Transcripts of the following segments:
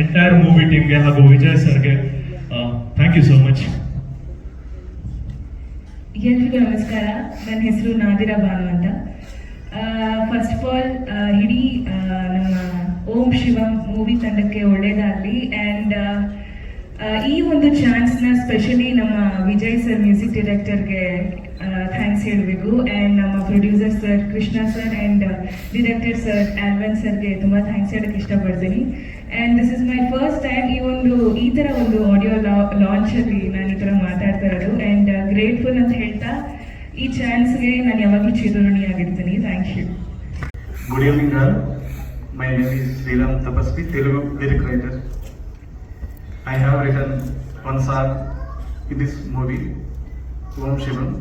Entire movie ಟೀಮ್ಗೆ ಹಾಗೂ ವಿಜಯ್ ಸರ್ಗೆ ಥ್ಯಾಂಕ್ ಯು ಸೋ ಮಚ್ ಎಲ್ರಿಗೂ ನಮಸ್ಕಾರ. ನನ್ನ ಹೆಸರು ನಾದಿರಾ ಬಾನು ಅಂತ. ಫಸ್ಟ್ ಆಫ್ ಆಲ್ ಇಡೀ ನಮ್ಮ ಓಂ ಶಿವಂ ಮೂವಿ ತಂಡಕ್ಕೆ ಒಳ್ಳೇದಾಗಲಿ. ಆ್ಯಂಡ್ ಈ ಒಂದು ಚಾನ್ಸ್ನ ಸ್ಪೆಷಲಿ ನಮ್ಮ ವಿಜಯ್ ಸರ್ ಮ್ಯೂಸಿಕ್ ಡೈರೆಕ್ಟರ್ಗೆ ಥ್ಯಾಂಕ್ಸ್ ಹೇಳಬೇಕು. ಆ್ಯಂಡ್ ನಮ್ಮ producer sir Krishna sir and director sir Alvan ಸರ್ಗೆ ತುಂಬ ಥ್ಯಾಂಕ್ಸ್ ಹೇಳಕ್ಕೆ ಇಷ್ಟಪಡ್ತೀನಿ. And this is my first time ಈ ಒಂದು, ಈ ಥರ ಒಂದು ಆಡಿಯೋ ಲಾಂಚಲ್ಲಿ ನಾನು ಈ ಥರ ಮಾತಾಡ್ತಾ ಇರೋದು. ಆ್ಯಂಡ್ ಗ್ರೇಟ್ಫುಲ್ ಅಂತ ಹೇಳ್ತಾ ಈ ಚಾನ್ಸ್ಗೆ ನಾನು ಯಾವಾಗಲೂ ಚಿರಋಣಿಯಾಗಿರ್ತೀನಿ thank you good evening my name is Sriram Tapasvi Telugu lyric writer. I have written one sir in this movie Om Shivan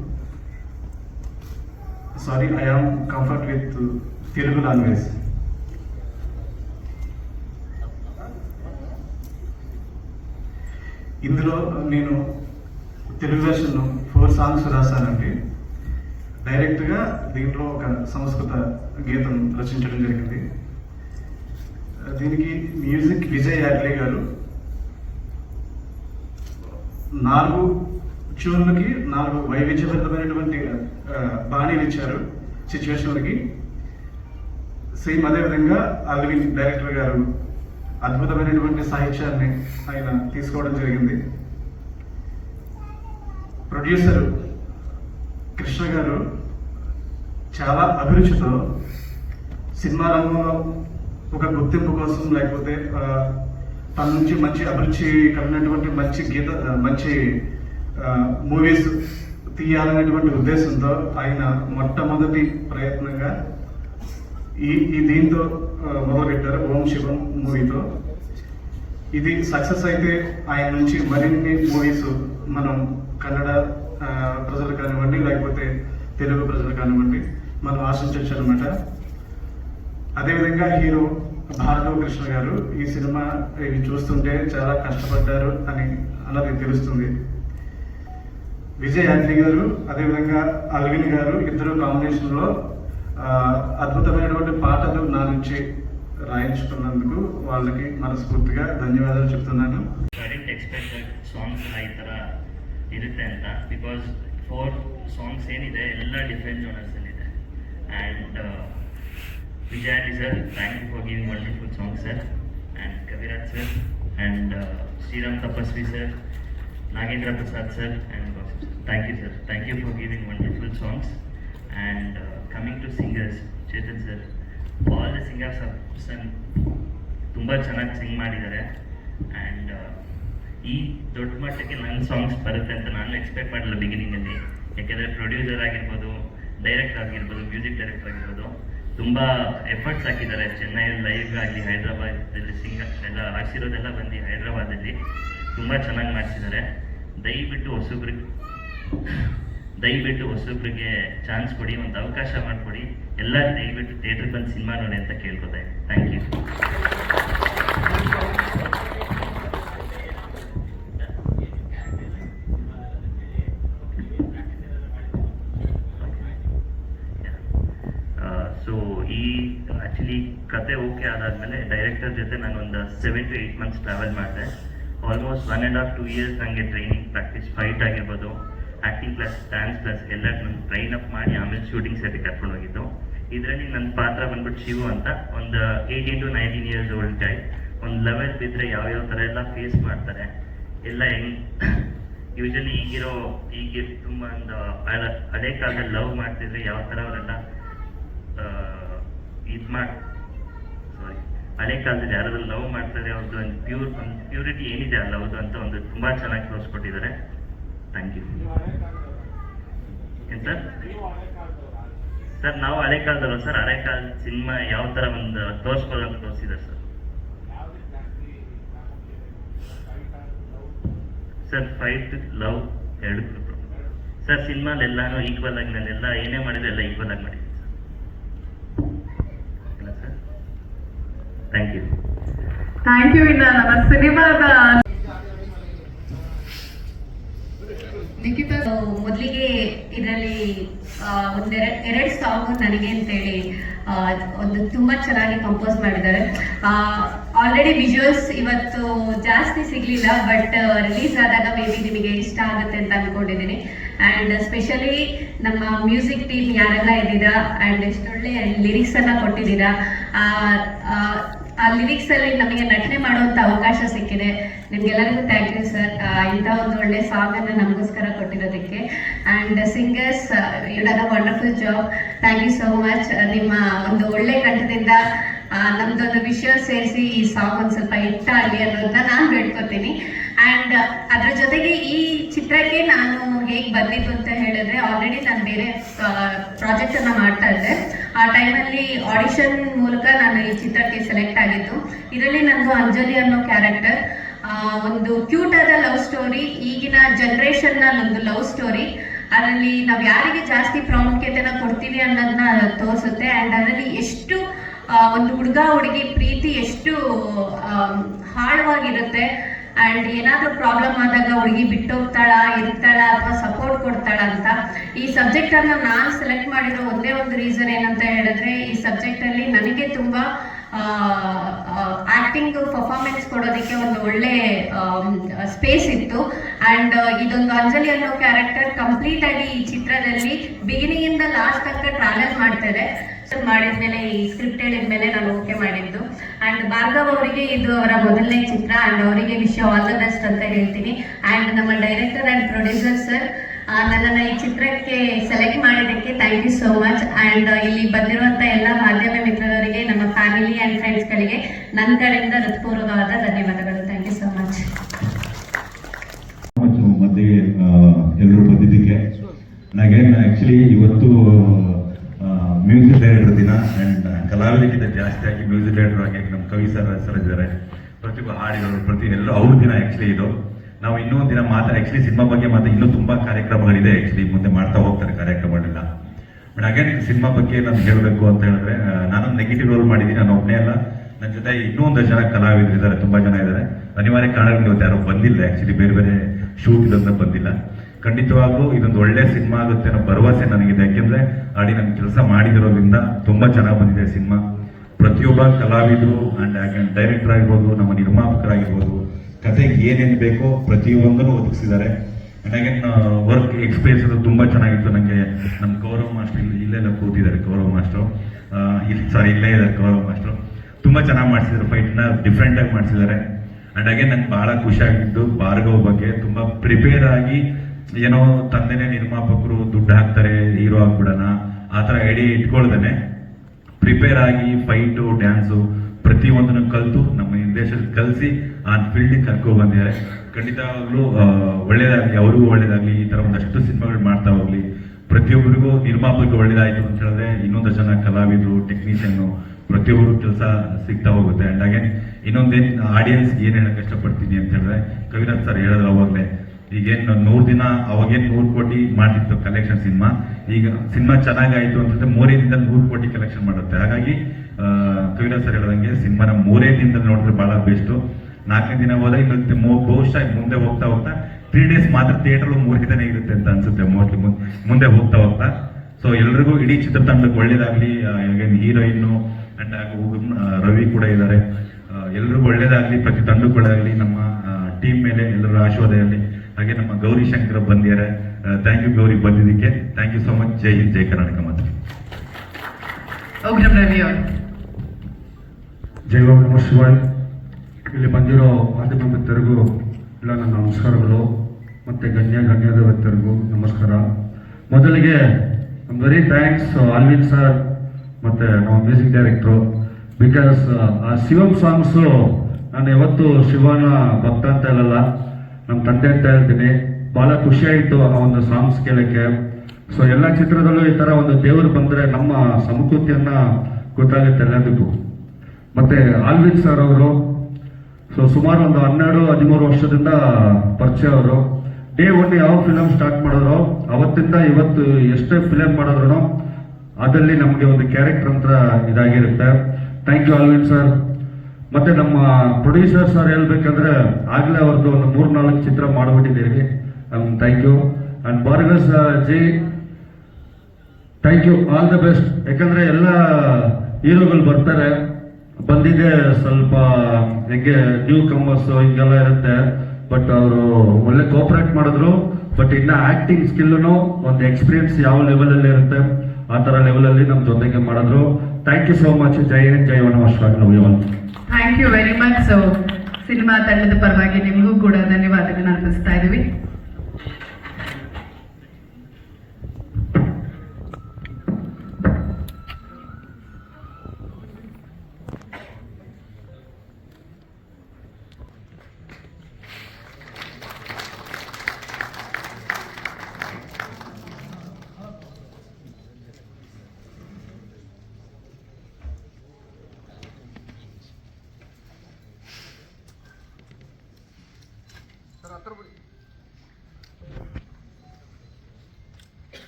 sorry I am comfort with Telugu language ఇందులో నేను Telugu version four songs రాశానండి. డైరెక్ట్గా దీంట్లో ఒక సంస్కృత గీతం రచించడం జరిగింది. దీనికి మ్యూజిక్ విజయ్ యాడ్లే గారు నాలుగు ట్యూన్లకి నాలుగు వైవిధ్యభరితమైనటువంటి బాణీలు ఇచ్చారు సిచ్యువేషన్లకి. సేమ్ అదేవిధంగా అల్విన్ డైరెక్టర్ గారు అద్భుతమైనటువంటి సాహిత్యాన్ని ఆయన తీసుకోవడం జరిగింది. ప్రొడ్యూసర్ కృష్ణ గారు చాలా అభిరుచితో సినిమా రంగంలో ఒక గుర్తింపు కోసం లేకపోతే తన నుంచి మంచి అభిరుచి కలిగినటువంటి మంచి గీత మంచి మూవీస్ తీయాలనేటువంటి ఉద్దేశంతో ఆయన మొట్టమొదటి ప్రయత్నంగా ఈ ఈ దీంతో మొదలుపెట్టారు ఓం శివం మూవీతో. ఇది సక్సెస్ అయితే ఆయన నుంచి మరిన్ని మూవీస్ మనం కన్నడ ప్రజలు కానివ్వండి లేకపోతే తెలుగు ప్రజలు కానివ్వండి మనం ఆశించవచ్చు అనమాట అదేవిధంగా హీరో భార్గవ కృష్ణ గారు ఈ సినిమా ఇవి చూస్తుంటే చాలా కష్టపడ్డారు అని అన్నది తెలుస్తుంది విజయ్ యాంత్రి గారు అదేవిధంగా అల్విన్ గారు ఇద్దరు కాంబినేషన్లో ఆ, అద్భుతమైనటువంటి పాటలు నా నుంచి రాయించుకున్నందుకు వాళ్ళకి మనస్ఫూర్తిగా ధన్యవాదాలు చెప్తున్నాను I didn't expect that songs ಎಲ್ಲ ಈ ಥರ ಇರುತ್ತೆ ಅಂತ ಬಿಕಾಸ್ ಫೋರ್ ಸಾಂಗ್ಸ್ ಏನಿದೆ ಎಲ್ಲ ಡಿಫ್ರೆಂಟ್ ಜೋನರ್ಸಲ್ಲಿದೆ and Vijay Antony sir thank you for giving wonderful song sir and Kaviraj sir and Sriram Tapasvi sir Nagendra Prasad sir and thank you sir thank you for giving wonderful songs and coming to singers Chetan sir all the singers sung ತುಂಬ ಚೆನ್ನಾಗಿ ಸಿಂಗ್ ಮಾಡಿದ್ದಾರೆ and ಈ ದೊಡ್ಡ ಮಟ್ಟಕ್ಕೆ ನನ್ನ songs ಬರುತ್ತೆ ಅಂತ ನಾನು ಎಕ್ಸ್ಪೆಕ್ಟ್ ಮಾಡಿಲ್ಲ ಬಿಗಿನಿಂಗಲ್ಲಿ ಯಾಕೆಂದರೆ ಪ್ರೊಡ್ಯೂಸರ್ ಆಗಿರ್ಬೋದು ಡೈರೆಕ್ಟರ್ ಆಗಿರ್ಬೋದು ಮ್ಯೂಸಿಕ್ ಡೈರೆಕ್ಟರ್ ಆಗಿರ್ಬೋದು. ತುಂಬ ಎಫರ್ಟ್ಸ್ ಹಾಕಿದ್ದಾರೆ. ಚೆನ್ನೈಯಲ್ಲಿ ಲೈವ್ ಆಗಲಿ ಹೈದ್ರಾಬಾದಲ್ಲಿ ಸಿಂಗ, ಎಲ್ಲ ಆಡಿಸಿರೋದೆಲ್ಲ ಬಂದು ಹೈದ್ರಾಬಾದಲ್ಲಿ ತುಂಬ ಚೆನ್ನಾಗಿ ಮಾಡಿಸಿದ್ದಾರೆ. ದಯವಿಟ್ಟು ಹೊಸಬ್ರಿಗೆ ದಯವಿಟ್ಟು ಹೊಸಬ್ರಿಗೆ ಚಾನ್ಸ್ ಕೊಡಿ, ಒಂದು ಅವಕಾಶ ಮಾಡಿಕೊಡಿ. ಎಲ್ಲ ದಯವಿಟ್ಟು ಥಿಯೇಟ್ರಿಗೆ ಬಂದು ಸಿನಿಮಾ ನೋಡಿ ಅಂತ ಕೇಳ್ಕೊತಾ ಥ್ಯಾಂಕ್ ಯು ಓಕೆ ಆದಾದ್ಮೇಲೆ ಡೈರೆಕ್ಟರ್ ಜೊತೆ ನಾನು ಒಂದು seven to eight months travel ಮಾಡಿದೆ almost one and half two years ನನಗೆ ಟ್ರೈನಿಂಗ್ ಪ್ರಾಕ್ಟೀಸ್ ಫೈಟ್ ಆಗಿರ್ಬೋದು. ಆ್ಯಕ್ಟಿಂಗ್ ಪ್ಲಸ್ ಡ್ಯಾನ್ಸ್ ಪ್ಲಸ್ ಎಲ್ಲ ನಾನು ಟ್ರೈನ್ ಅಪ್ ಮಾಡಿ ಆಮೇಲೆ ಶೂಟಿಂಗ್ ಸೆಟ್ ಕರ್ಕೊಂಡು ಹೋಗಿದ್ದು. ಇದರಲ್ಲಿ ನನ್ನ ಪಾತ್ರ ಬಂದ್ಬಿಟ್ಟು ಶಿವು ಅಂತ ಒಂದು eighteen to nineteen years old guy ಒಂದು ಲೆವೆಲ್ ಬಿದ್ದರೆ ಯಾವ್ಯಾವ ಥರ ಎಲ್ಲ ಫೇಸ್ ಮಾಡ್ತಾರೆ. ಎಲ್ಲ ಹೆಂಗ್ ಯೂಶಲಿ ಈಗಿರೋ ಈಗ ತುಂಬ ಒಂದು ಹಳ- ಕಾಲದಲ್ಲಿ ಲವ್ ಮಾಡ್ತಿದ್ರೆ ಯಾವ ಥರ ಅವರೆಲ್ಲ ಇದು ಮಾಡಿ ಹಳೆ ಕಾಲದಲ್ಲಿ ಯಾರಾದ್ರೂ ಲವ್ ಮಾಡ್ತಾರೆ, ಅವ್ರದ್ದು ಒಂದು ಪ್ಯೂರ್ ಒಂದು ಪ್ಯೂರಿಟಿ ಏನಿದೆ ಅಲ್ಲ ಅವ್ರದ್ದು ಅಂತ ಒಂದು ತುಂಬಾ ಚೆನ್ನಾಗಿ ತೋರಿಸ್ಕೊಟ್ಟಿದ್ದಾರೆ. ಥ್ಯಾಂಕ್ ಯು ಏನು ಸರ್ ಸರ್ ನಾವು ಹಳೆ ಕಾಲದಲ್ಲ ಸರ್ ಹಳೆ ಕಾಲದ ಸಿನಿಮಾ ಯಾವ ಥರ ಒಂದು ಅಂತ ತೋರಿಸಿದ್ದಾರೆ ಸರ್ ಸರ್ ಫೈಟ್ ಲವ್ ಎರಡು ಸರ್ ಎಲ್ಲಾನು ಈಕ್ವಲ್ ಆಗಿ, ನಾನೆಲ್ಲ ಏನೇ ಮಾಡಿದ್ರೆ ಎಲ್ಲ ಈಕ್ವಲ್ ಆಗಿ ಮಾಡಿದ್ದೀನಿ ಸರ್ ಇಲ್ಲ sir thank you thank you ಇಲ್ಲ ನಮ್ಮ ಸಿನಿಮಾದ ನಿಖಿತ ಮೊದಲಿಗೆ ಇದರಲ್ಲಿ ಒಂದೆರಡು ಎರಡು ಸಾಂಗ್ ನನಗೆ ಅಂತೇಳಿ ಆ, ಒಂದು ತುಂಬಾ ಚೆನ್ನಾಗಿ ಕಂಪೋಸ್ ಮಾಡಿದ್ದಾರೆ. ಆಲ್ರೆಡಿ ವಿಜುವಲ್ಸ್ ಇವತ್ತು ಜಾಸ್ತಿ ಸಿಗ್ಲಿಲ್ಲ ಬಟ್ ರಿಲೀಸ್ ಆದಾಗ ಮೇ ಬಿ ನಿಮಗೆ ಇಷ್ಟ ಆಗುತ್ತೆ ಅಂತ ಅಂದ್ಕೊಂಡಿದ್ದೀನಿ ಆ್ಯಂಡ್ ಸ್ಪೆಷಲಿ ನಮ್ಮ ಮ್ಯೂಸಿಕ್ ಟೀಮ್ ಯಾರೆಲ್ಲ ಇದ್ದೀರಾ ಆ್ಯಂಡ್ ಎಷ್ಟೊಳ್ಳೆ ಲಿರಿಕ್ಸ್ ಅನ್ನ ಕೊಟ್ಟಿದ್ದೀರಾ ಆ, ಲಿರಿಕ್ಸ್ ಅಲ್ಲಿ ನಮಗೆ ನಟನೆ ಮಾಡುವಂತ ಅವಕಾಶ ಸಿಕ್ಕಿದೆ. ನಿಮ್ಗೆಲ್ಲರಿಗೂ ಥ್ಯಾಂಕ್ ಯು ಸರ್ ಇಂಥ ಒಂದು ಒಳ್ಳೆ ಸಾಂಗ್ ಅನ್ನ ನಮಗೋಸ್ಕರ ಕೊಟ್ಟಿರೋದಕ್ಕೆ. And singers you done a wonderful job thank you so much ನಿಮ್ಮ ಒಂದು ಒಳ್ಳೆ ಕಂಠದಿಂದ ನಮ್ದೊಂದು ವಿಷಯ ಸೇರಿಸಿ ಈ ಸಾಂಗ್ ಒಂದು ಸ್ವಲ್ಪ ಹಿಟ್ಟಾಗಲಿ ಅನ್ನೋದನ್ನ ನಾನು ಬೇಡ್ಕೊತೀನಿ ಅಂಡ್ ಅದ್ರ ಜೊತೆಗೆ ಈ ಚಿತ್ರಕ್ಕೆ ನಾನು ಹೇಗೆ ಬಂದಿದ್ದು ಅಂತ ಹೇಳಿದ್ರೆ ಆಲ್ರೆಡಿ ನಾನು ಬೇರೆ ಪ್ರಾಜೆಕ್ಟ್ ಅನ್ನ ಮಾಡ್ತಾ ಇದ್ದೆ. ಆ ಟೈಮಲ್ಲಿ ಆಡಿಷನ್ ಮೂಲಕ ನಾನು ಈ ಚಿತ್ರಕ್ಕೆ ಸೆಲೆಕ್ಟ್ ಆಗಿದ್ದು, ಇದರಲ್ಲಿ ನಂದು ಅಂಜಲಿ ಅನ್ನೋ ಕ್ಯಾರೆಕ್ಟರ್. ಒಂದು ಕ್ಯೂಟ್ ಆದ ಲವ್ ಸ್ಟೋರಿ, ಈಗಿನ ಜನರೇಷನ್ ಒಂದು ಲವ್ ಸ್ಟೋರಿ. ಅದರಲ್ಲಿ ನಾವು ಯಾರಿಗೆ ಜಾಸ್ತಿ ಪ್ರಾಮುಖ್ಯತೆನ ಕೊಡ್ತೀವಿ ಅನ್ನೋದನ್ನ ತೋರಿಸುತ್ತೆ. ಅಂಡ್ ಅದರಲ್ಲಿ ಎಷ್ಟು ಒಂದು ಹುಡುಗ, ಹುಡುಗಿ ಪ್ರೀತಿ ಎಷ್ಟು ಹಾಳವಾಗಿರುತ್ತೆ ಅಂಡ್ ಏನಾದ್ರೂ ಪ್ರಾಬ್ಲಮ್ ಆದಾಗ ಹುಡುಗಿ ಬಿಟ್ಟೋಗ್ತಾಳ ಇರ್ತಾಳ ಅಥವಾ ಸಪೋರ್ಟ್ ಕೊಡ್ತಾಳ ಅಂತ, ಈ ಸಬ್ಜೆಕ್ಟ್ ಅನ್ನ ನಾನು ಸೆಲೆಕ್ಟ್ ಮಾಡಿರೋ ಒಂದೇ ಒಂದು ರೀಸನ್ ಏನಂತ ಹೇಳಿದ್ರೆ, ಈ ಸಬ್ಜೆಕ್ಟ್ ಅಲ್ಲಿ ನನಗೆ ತುಂಬಾ ಆಕ್ಟಿಂಗ್ ಪರ್ಫಾರ್ಮೆನ್ಸ್ ಕೊಡೋದಕ್ಕೆ ಒಂದು ಒಳ್ಳೆ ಸ್ಪೇಸ್ ಇತ್ತು. ಅಂಡ್ ಇದೊಂದು ಅಂಜಲಿ ಅನ್ನೋ ಕ್ಯಾರೆಕ್ಟರ್ ಕಂಪ್ಲೀಟ್ ಆಗಿ ಈ ಚಿತ್ರದಲ್ಲಿ ಬಿಗಿನಿಂಗ್ ಇಂದ ಲಾಸ್ಟ್ ತನಕ ಟ್ರಾವೆಲ್ ಮಾಡ್ತಾರೆ ಮಾಡಿದ್ಮೇಲೆ ಈ ಸ್ಕ್ರಿಪ್ಟ್ ಹೇಳಿದ್ಮೇಲೆ ನಾನು ಓಕೆ ಮಾಡಿದ್ದು. ಅಂಡ್ ಭಾರ್ಗವ್ ಅವರಿಗೆ ಇದು ಅವರ ಮೊದಲನೇ ಚಿತ್ರ ಅಂಡ್ ಅವರಿಗೆ ವಿಷಯ ಆಲ್ ದ ಬೆಸ್ಟ್ ಅಂತ ಹೇಳ್ತೀನಿ. ಅಂಡ್ ನಮ್ಮ ಡೈರೆಕ್ಟರ್ ಅಂಡ್ ಪ್ರೊಡ್ಯೂಸರ್ ಸರ್ ನನ್ನ ಈ ಚಿತ್ರಕ್ಕೆ ಸೆಲೆಕ್ಟ್ ಮಾಡಿದ್ದಕ್ಕೆ thank you so much and ಇಲ್ಲಿ ಬಂದಿರುವಂತ ಎಲ್ಲ ಮಾಧ್ಯಮ ಮಿತ್ರರಿಗೆ, ನಮ್ಮ ಫ್ಯಾಮಿಲಿ ಅಂಡ್ ಫ್ರೆಂಡ್ಸ್ ಗಳಿಗೆ ನನ್ನ ಕಡೆಯಿಂದ ಹೃತ್ಪೂರ್ವಕವಾದ ಧನ್ಯವಾದಗಳು. ಥ್ಯಾಂಕ್ ಯು ಸೋ ಮಚ್ ಎಲ್ಲರೂ ಬಂದಿದ್ದಕ್ಕೆ. ನಾಗೇನ್ ಆಕ್ಚುಲಿ ಇವತ್ತು ಮ್ಯೂಸಿಕ್ ಡೈರೆಕ್ಟರ್ ದಿನ ಅಂಡ್ ಕಲಾವಿದಕ್ಕಿಂತ ಜಾಸ್ತಿ ಆಗಿ ಮ್ಯೂಸಿಕ್ ಡೈರೆಕ್ಟರ್ ಆಗಿ ನಮ್ಮ ಕವಿ ಸರ್ ಸರ್ ಇದ್ದಾರೆ. ಪ್ರತಿಯೊಬ್ಬ ಹಾಡಿಗಳು ಪ್ರತಿ ಎಲ್ಲರೂ ಅವ್ರ ದಿನ ಆ್ಯಕ್ಚುಲಿ ಇದು. ನಾವು ಇನ್ನೊಂದು ದಿನ ಮಾತ್ರ ಆ್ಯಕ್ಚುಲಿ ಸಿನಿಮಾ ಬಗ್ಗೆ ಮಾತ್ರ ಇನ್ನೂ ತುಂಬಾ ಕಾರ್ಯಕ್ರಮಗಳಿದೆ ಆಕ್ಚುಲಿ ಮುಂದೆ ಮಾಡ್ತಾ ಹೋಗ್ತಾರೆ ಕಾರ್ಯಕ್ರಮಗಳೆಲ್ಲ. ಬಟ್ ಅಗೇನ್ ಸಿನಿಮಾ ಬಗ್ಗೆ ನಾನು ಹೇಳಬೇಕು ಅಂತ ಹೇಳಿದ್ರೆ ನಾನು ನೆಗೆಟಿವ್ ರೋಲ್ ಮಾಡಿದ್ದೀನಿ, ನಾನು ಒಬ್ಬನೇ ಅಲ್ಲ. ನನ್ನ ಜೊತೆ ಇನ್ನೂ ಒಂದು ಜನ ಕಲಾವಿದರು ಇದ್ದಾರೆ, ತುಂಬಾ ಜನ ಇದ್ದಾರೆ. ಅನಿವಾರ್ಯ ಕಾರಣಗಳು ಇವತ್ತು ಯಾರೋ ಬಂದಿಲ್ಲ ಆ್ಯಕ್ಚುಲಿ ಬೇರೆ ಬೇರೆ ಶೂಟ್ ಇದಂತ ಬಂದಿಲ್ಲ. ಖಂಡಿತವಾಗ್ಲೂ ಇದೊಂದು ಒಳ್ಳೆ ಸಿನಿಮಾ ಆಗುತ್ತೆ ಅನ್ನೋ ಭರವಸೆ ನನಗಿದೆ. ಯಾಕೆಂದ್ರೆ ಆಡಿ ನಮ್ಮ ಕೆಲಸ ಮಾಡಿದಿರೋದ್ರಿಂದ ತುಂಬಾ ಚೆನ್ನಾಗಿ ಬಂದಿದೆ ಸಿನಿಮಾ. ಪ್ರತಿಯೊಬ್ಬ ಕಲಾವಿದರು ಅಂಡ್ ಡೈರೆಕ್ಟರ್ ಆಗಿರ್ಬೋದು, ನಮ್ಮ ನಿರ್ಮಾಪಕರಾಗಿರ್ಬೋದು ಕತೆಗೆ ಏನೇನು ಬೇಕೋ ಪ್ರತಿಯೊಂದನ್ನು ಒದಗಿಸಿದ್ದಾರೆ. ಅಗೇನ್ ವರ್ಕ್ ಎಕ್ಸ್ಪೀರಿಯನ್ಸ್ ಅದು ತುಂಬಾ ಚೆನ್ನಾಗಿತ್ತು. ನನಗೆ ನಮ್ಮ ಗೌರವ ಮಾಸ್ಟರ್ ಇಲ್ಲಿ ಇಲ್ಲೆಲ್ಲ ಕೂತಿದ್ದಾರೆ, ಗೌರವ್ ಮಾಸ್ಟರ್. ಇಲ್ಲಿ ಸಾರಿ ಇಲ್ಲೇ ಇದ್ದಾರೆ ಗೌರವ್ ಮಾಸ್ಟರ್. ತುಂಬಾ ಚೆನ್ನಾಗಿ ಮಾಡಿಸಿದ್ದಾರೆ ಫೈಟ್ನ ಡಿಫ್ರೆಂಟಾಗಿ ಮಾಡಿಸಿದ್ದಾರೆ. ಅಂಡ್ ಅಗೇನ್ ನಂಗೆ ಬಹಳ ಖುಷಿ ಆಗಿದ್ದು ಭಾರ್ಗವ್ ಬಗ್ಗೆ ತುಂಬಾ ಪ್ರಿಪೇರ್ ಆಗಿ ಏನೋ ತಂದೆನೇ ನಿರ್ಮಾಪಕರು ದುಡ್ಡು ಹಾಕ್ತಾರೆ, ಹೀರೋ ಆಗ್ಬಿಡೋಣ, ಆ ಥರ ಐಡಿಯಾ ಇಟ್ಕೊಳ್ದೇನೆ. ಪ್ರಿಪೇರ್ ಆಗಿ ಫೈಟು ಡ್ಯಾನ್ಸು ಪ್ರತಿಯೊಂದನ್ನು ಕಲಿತು ನಮ್ಮ ದೇಶದಲ್ಲಿ ಕಲಿಸಿ ಆ ಫೀಲ್ಡಿಗೆ ಕರ್ಕೊ ಬಂದಿದ್ದಾರೆ. ಖಂಡಿತವಾಗ್ಲೂ ಒಳ್ಳೇದಾಗಲಿ, ಅವ್ರಿಗೂ ಒಳ್ಳೇದಾಗ್ಲಿ, ಈ ತರ ಒಂದಷ್ಟು ಸಿನಿಮಾಗಳು ಮಾಡ್ತಾ ಹೋಗ್ಲಿ. ಪ್ರತಿಯೊಬ್ಬರಿಗೂ ನಿರ್ಮಾಪಕ ಒಳ್ಳೇದಾಯ್ತು ಅಂತ ಹೇಳಿದ್ರೆ ಇನ್ನೊಂದು ಜನ ಕಲಾವಿದರು ಟೆಕ್ನಿಷಿಯನ್ ಪ್ರತಿಯೊಬ್ಬರು ಕೆಲಸ ಸಿಗ್ತಾ ಹೋಗುತ್ತೆ. ಅಂಡ್ ಹಾಗೆ ಇನ್ನೊಂದೇನು ಆಡಿಯನ್ಸ್ ಏನು ಹೇಳಕ್ ಇಷ್ಟಪಡ್ತೀನಿ ಅಂತ ಹೇಳಿದ್ರೆ ಕವಿರಾಜ್ ಸರ್ ಹೇಳಿದ್ರು ಅವಾಗಲೇ ಈಗೇನ್ ನೂರು ದಿನ ಅವಾಗೇನ್ ನೂರು ಕೋಟಿ ಮಾಡ್ತಿತ್ತು ಕಲೆಕ್ಷನ್ ಸಿನಿಮಾ, ಈಗ ಸಿನಿಮಾ ಚೆನ್ನಾಗಾಯ್ತು ಅಂತಂದ್ರೆ ಮೂರೇ ದಿನದಲ್ಲಿ ನೂರು ಕೋಟಿ ಕಲೆಕ್ಷನ್ ಮಾಡುತ್ತೆ. ಹಾಗಾಗಿ ಕವಿರಾಜ್ ಸರ್ ಹೇಳ್ದಂಗೆ ಸಿನಿಮಾನ ಮೂರೇ ದಿನದಲ್ಲಿ ನೋಡಿದ್ರೆ ಬಹಳ ಬೆಸ್ಟ್ ನಾಲ್ಕನೇ ದಿನ ಹೋದ ಇನ್ನೊಂದು ಬಹುಶಃ ಮುಂದೆ ಹೋಗ್ತಾ ಹೋಗ್ತಾ ತ್ರೀ ಡೇಸ್ ಮಾತ್ರ ಥಿಯೇಟರ್ ಮೂರೇ ದಿನ ಇರುತ್ತೆ ಅಂತ ಅನ್ಸುತ್ತೆ ಮೋಸ್ಟ್ಲಿ ಮುಂದೆ ಹೋಗ್ತಾ ಹೋಗ್ತಾ. ಸೊ ಎಲ್ರಿಗೂ ಇಡೀ ಚಿತ್ರತಂಡಕ್ಕೆ ಒಳ್ಳೇದಾಗ್ಲಿ. ಹೀರೋಯಿನ್ ಅಂಡ್ ರವಿ ಕೂಡ ಇದ್ದಾರೆ ಎಲ್ರಿಗೂ ಒಳ್ಳೇದಾಗ್ಲಿ ಪ್ರತಿ ತಂಡಕ್ಕೆ ಒಳ್ಳೇದಾಗ್ಲಿ. ನಮ್ಮ ಟೀಮ್ ಮೇಲೆ ಎಲ್ಲರ ಆಶೀರ್ವಾದ ಹಾಗೆ ನಮ್ಮ ಗೌರಿ ಶಂಕರ್ ಬಂದಿದ್ದಾರೆ ಥ್ಯಾಂಕ್ ಯು ಗೌರಿ ಬಂದಿದ್ದಕ್ಕೆ. ಥ್ಯಾಂಕ್ ಯು ಸೋ ಮಚ್ ಜೈ ಹಿಂದ್ ಜೈ ಕರ್ನಾಟಕ ಮಾತ್ರ ಜೈ ಓಂ ನಮ ಶಿವಾಯ್. ಇಲ್ಲಿ ಬಂದಿರೋ ಮಾಧ್ಯಮ ಮಿತ್ರರಿಗೂ ಎಲ್ಲ ನನ್ನ ನಮಸ್ಕಾರಗಳು. ಮತ್ತು ಗಣ್ಯ ಗಣ್ಯದ ವ್ಯಕ್ತರಿಗೂ ನಮಸ್ಕಾರ. ಮೊದಲಿಗೆ ವೆರಿ ಥ್ಯಾಂಕ್ಸ್ ಆಲ್ವಿನ್ ಸರ್ ಮತ್ತು ನಮ್ಮ ಮ್ಯೂಸಿಕ್ ಡೈರೆಕ್ಟ್ರು ಬಿಕಾಸ್ ಆ ಶಿವಂ ಸಾಂಗ್ಸು ನಾನು ಯಾವತ್ತು ಶಿವನ ಭಕ್ತ ಅಂತ ಹೇಳಲ್ಲ. ನಮ್ಮ ತಂದೆ ಅಂತ ಹೇಳ್ತೀನಿ ಭಾಳ ಖುಷಿಯಾಯಿತು ಆ ಒಂದು ಸಾಂಗ್ಸ್ ಕೇಳಕ್ಕೆ. ಸೊ ಎಲ್ಲ ಚಿತ್ರದಲ್ಲೂ ಈ ಥರ ಒಂದು ದೇವರು ಬಂದರೆ ನಮ್ಮ ಸಂಸ್ಕೃತಿಯನ್ನು ಗೊತ್ತಾಗುತ್ತೆ ಎಲ್ಲದಕ್ಕೂ. ಮತ್ತೆ ಆಲ್ವಿನ್ ಸರ್ ಅವರು ಸೊ ಸುಮಾರು ಒಂದು ಹನ್ನೆರಡು, ಹದಿಮೂರು ವರ್ಷದಿಂದ ಪರಿಚಯ ಅವರು. ಡೇ ಒನ್ ಯಾವ ಫಿಲಮ್ ಸ್ಟಾರ್ಟ್ ಮಾಡಿದ್ರು, ಅವತ್ತಿಂದ ಇವತ್ತು ಎಷ್ಟೇ ಫಿಲಮ್ ಮಾಡಿದ್ರು ಅದರಲ್ಲಿ ನಮಗೆ ಒಂದು ಕ್ಯಾರೆಕ್ಟರ್ ಅಂತ ಇದಾಗಿರುತ್ತೆ. ಥ್ಯಾಂಕ್ ಯು ಆಲ್ವಿನ್ ಸರ್ ಮತ್ತೆ ನಮ್ಮ ಪ್ರೊಡ್ಯೂಸರ್ ಸರ್ ಹೇಳ್ಬೇಕಂದ್ರೆ ಆಗ್ಲೇ ಅವ್ರದ್ದು ಒಂದು ಮೂರ್ನಾಲ್ಕು ಚಿತ್ರ ಮಾಡಿಬಿಟ್ಟಿದ್ದೀರಿ. Thank you and Bargas ji thank you all the best ಯಾಕಂದ್ರೆ ಎಲ್ಲ ಹೀರೋಗಳು ಬರ್ತಾರೆ. ಬಂದಿದೆ ಸ್ವಲ್ಪ, ಹೆಂಗೆ ನ್ಯೂ ಕಮರ್ಸ್ ಹಿಂಗೆಲ್ಲ ಇರುತ್ತೆ. ಬಟ್ ಅವರು ಒಳ್ಳೆ ಕೋಪರೇಟ್ ಮಾಡಿದ್ರು. ಬಟ್ ಇನ್ನ ಆಕ್ಟಿಂಗ್ ಸ್ಕಿಲ್ನು ಒಂದು ಎಕ್ಸ್ಪೀರಿಯನ್ಸ್ ಯಾವ ಲೆವೆಲಲ್ಲಿ ಇರುತ್ತೆ. ಆ ತರ ಲೆವೆಲ್ ಅಲ್ಲಿ ನಮ್ಮ ಜೊತೆಗೆ ಮಾಡಿದ್ರು. ಥ್ಯಾಂಕ್ ಯು ಸೋ ಮಚ್ ಜೈ ಹಿಂದ್, ಜೈ ವನವಾಸವಾಗಲು thank you very much so cinema ತಂಡದ ಪರವಾಗಿ ನಿಮಗೂ ಕೂಡ ಧನ್ಯವಾದಗಳನ್ನು ಅರ್ಪಿಸ್ತಾ ಇದ್ದೀವಿ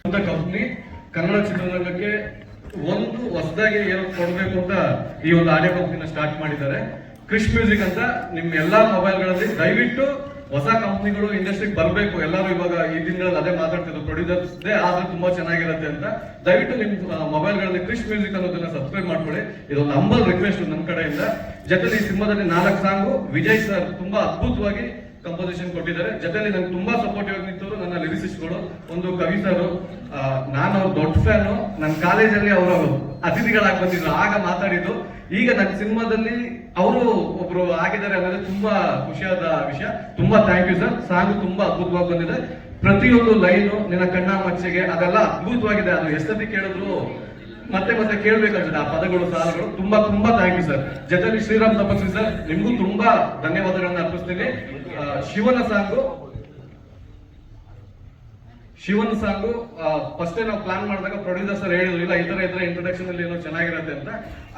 ಅಂತ ಕಂಪ್ನಿ ಕನ್ನಡ ಚಿತ್ರರಂಗಕ್ಕೆ ಒಂದು ಹೊಸದಾಗಿ ಏನೋ ಕೊಡಬೇಕು ಅಂತ ಈ ಒಂದು ಆಡಿಯೋ ಕಂಪ್ನಿನ ಸ್ಟಾರ್ಟ್ ಮಾಡಿದ್ದಾರೆ. ಕ್ರಿಶ್ ಮ್ಯೂಸಿಕ್ ಅಂತ ನಿಮ್ಮ ಎಲ್ಲಾ ಮೊಬೈಲ್ಗಳಲ್ಲಿ ದಯವಿಟ್ಟು ಹೊಸ ಕಂಪ್ನಿಗಳು ಇಂಡಸ್ಟ್ರಿಗೆ ಬರಬೇಕು. ಎಲ್ಲರೂ ಇವಾಗ ಈ ದಿನಗಳಲ್ಲಿ ಅದೇ ಮಾತಾಡ್ತಿದ್ರು. ಪ್ರೊಡ್ಯೂಸರ್ಸ್ದೇ ಆದ್ರೆ ತುಂಬಾ ಚೆನ್ನಾಗಿರುತ್ತೆ ಅಂತ. ದಯವಿಟ್ಟು ನಿಮ್ಮ ಮೊಬೈಲ್ಗಳಲ್ಲಿ ಕ್ರಿಶ್ ಮ್ಯೂಸಿಕ್ ಅನ್ನೋದನ್ನ ಸಬ್ಸ್ಕ್ರೈಬ್ ಮಾಡ್ಕೊಳ್ಳಿ. ಇದೊಂದು ಅಂಬಲ್ ರಿಕ್ವೆಸ್ಟ್ ನನ್ನ ಕಡೆಯಿಂದ. ಜೊತೆಲಿ ಈ ಸಿನಿಮಾದಲ್ಲಿ ನಾಲ್ಕು ಸಾಂಗು ವಿಜಯ್ ಸರ್ ತುಂಬಾ ಅದ್ಭುತವಾಗಿ ಕಂಪೋಸಿಷನ್ ಕೊಟ್ಟಿದ್ದಾರೆ. ಜೊತೆಲಿ ನಂಗೆ ತುಂಬಾ ಸಪೋರ್ಟಿವ್ ಆಗಿ ನಿಂತವರು ನನ್ನ ಲಿರಿಸಿಸ್ಟ್ಗಳು ಒಂದು ಕವಿ ಸರ್ ನಾನು ಅವ್ರ ದೊಡ್ಡ ಫ್ಯಾನು ನನ್ನ ಕಾಲೇಜಲ್ಲಿ ಅವರು ಅತಿಥಿಗಳಾಗಿ ಬಂದಿದ್ರು. ಆಗ ಮಾತಾಡಿದ್ದು ಈಗ ನನ್ನ ಸಿನಿಮಾದಲ್ಲಿ ಅವರು ಒಬ್ರು ಆಗಿದ್ದಾರೆ ಅನ್ನೋದು ತುಂಬಾ ಖುಷಿಯಾದ ವಿಷಯ. ತುಂಬಾ ಥ್ಯಾಂಕ್ ಯು ಸರ್ ಸಾಂಗ್ ತುಂಬಾ ಅದ್ಭುತವಾಗಿ ಬಂದಿದೆ. ಪ್ರತಿಯೊಂದು ಲೈನು ನಿನ್ನ ಕಣ್ಣ ಮಚ್ಚೆಗೆ, ಅದೆಲ್ಲ ಅದ್ಭುತವಾಗಿದೆ. ಅದು ಎಷ್ಟೊತ್ತಿ ಕೇಳಿದ್ರು ಮತ್ತೆ ಮತ್ತೆ ಕೇಳ್ಬೇಕಾಗ್ತದೆ. ಆ ಪದಗಳು, ಸಾಲುಗಳು ತುಂಬಾ ತುಂಬಾ ಥ್ಯಾಂಕ್ ಯು ಸರ್ ಜೊತೆಲಿ ಶ್ರೀರಾಮ್ ತಪಸ್ವಿ ಸರ್ ನಿಮ್ಗೂ ತುಂಬಾ ಧನ್ಯವಾದಗಳನ್ನ ಅರ್ಪಿಸ್ತೀನಿ. ಶಿವನ ಸಾಂಗು ಶಿವನ್ ಸಾಂಗು ಫಸ್ಟ್ ನಾವು ಪ್ಲಾನ್ ಮಾಡಿದಾಗ ಪ್ರೊಡ್ಯೂಸರ್ ಸರ್ ಹೇಳಿದ್ರು, ಇಲ್ಲ, ಈ ತರ ಈ ಇಂಟ್ರೊಡಕ್ಷನ್ ಅಲ್ಲಿ ಏನೋ ಚೆನ್ನಾಗಿರುತ್ತೆ ಅಂತ.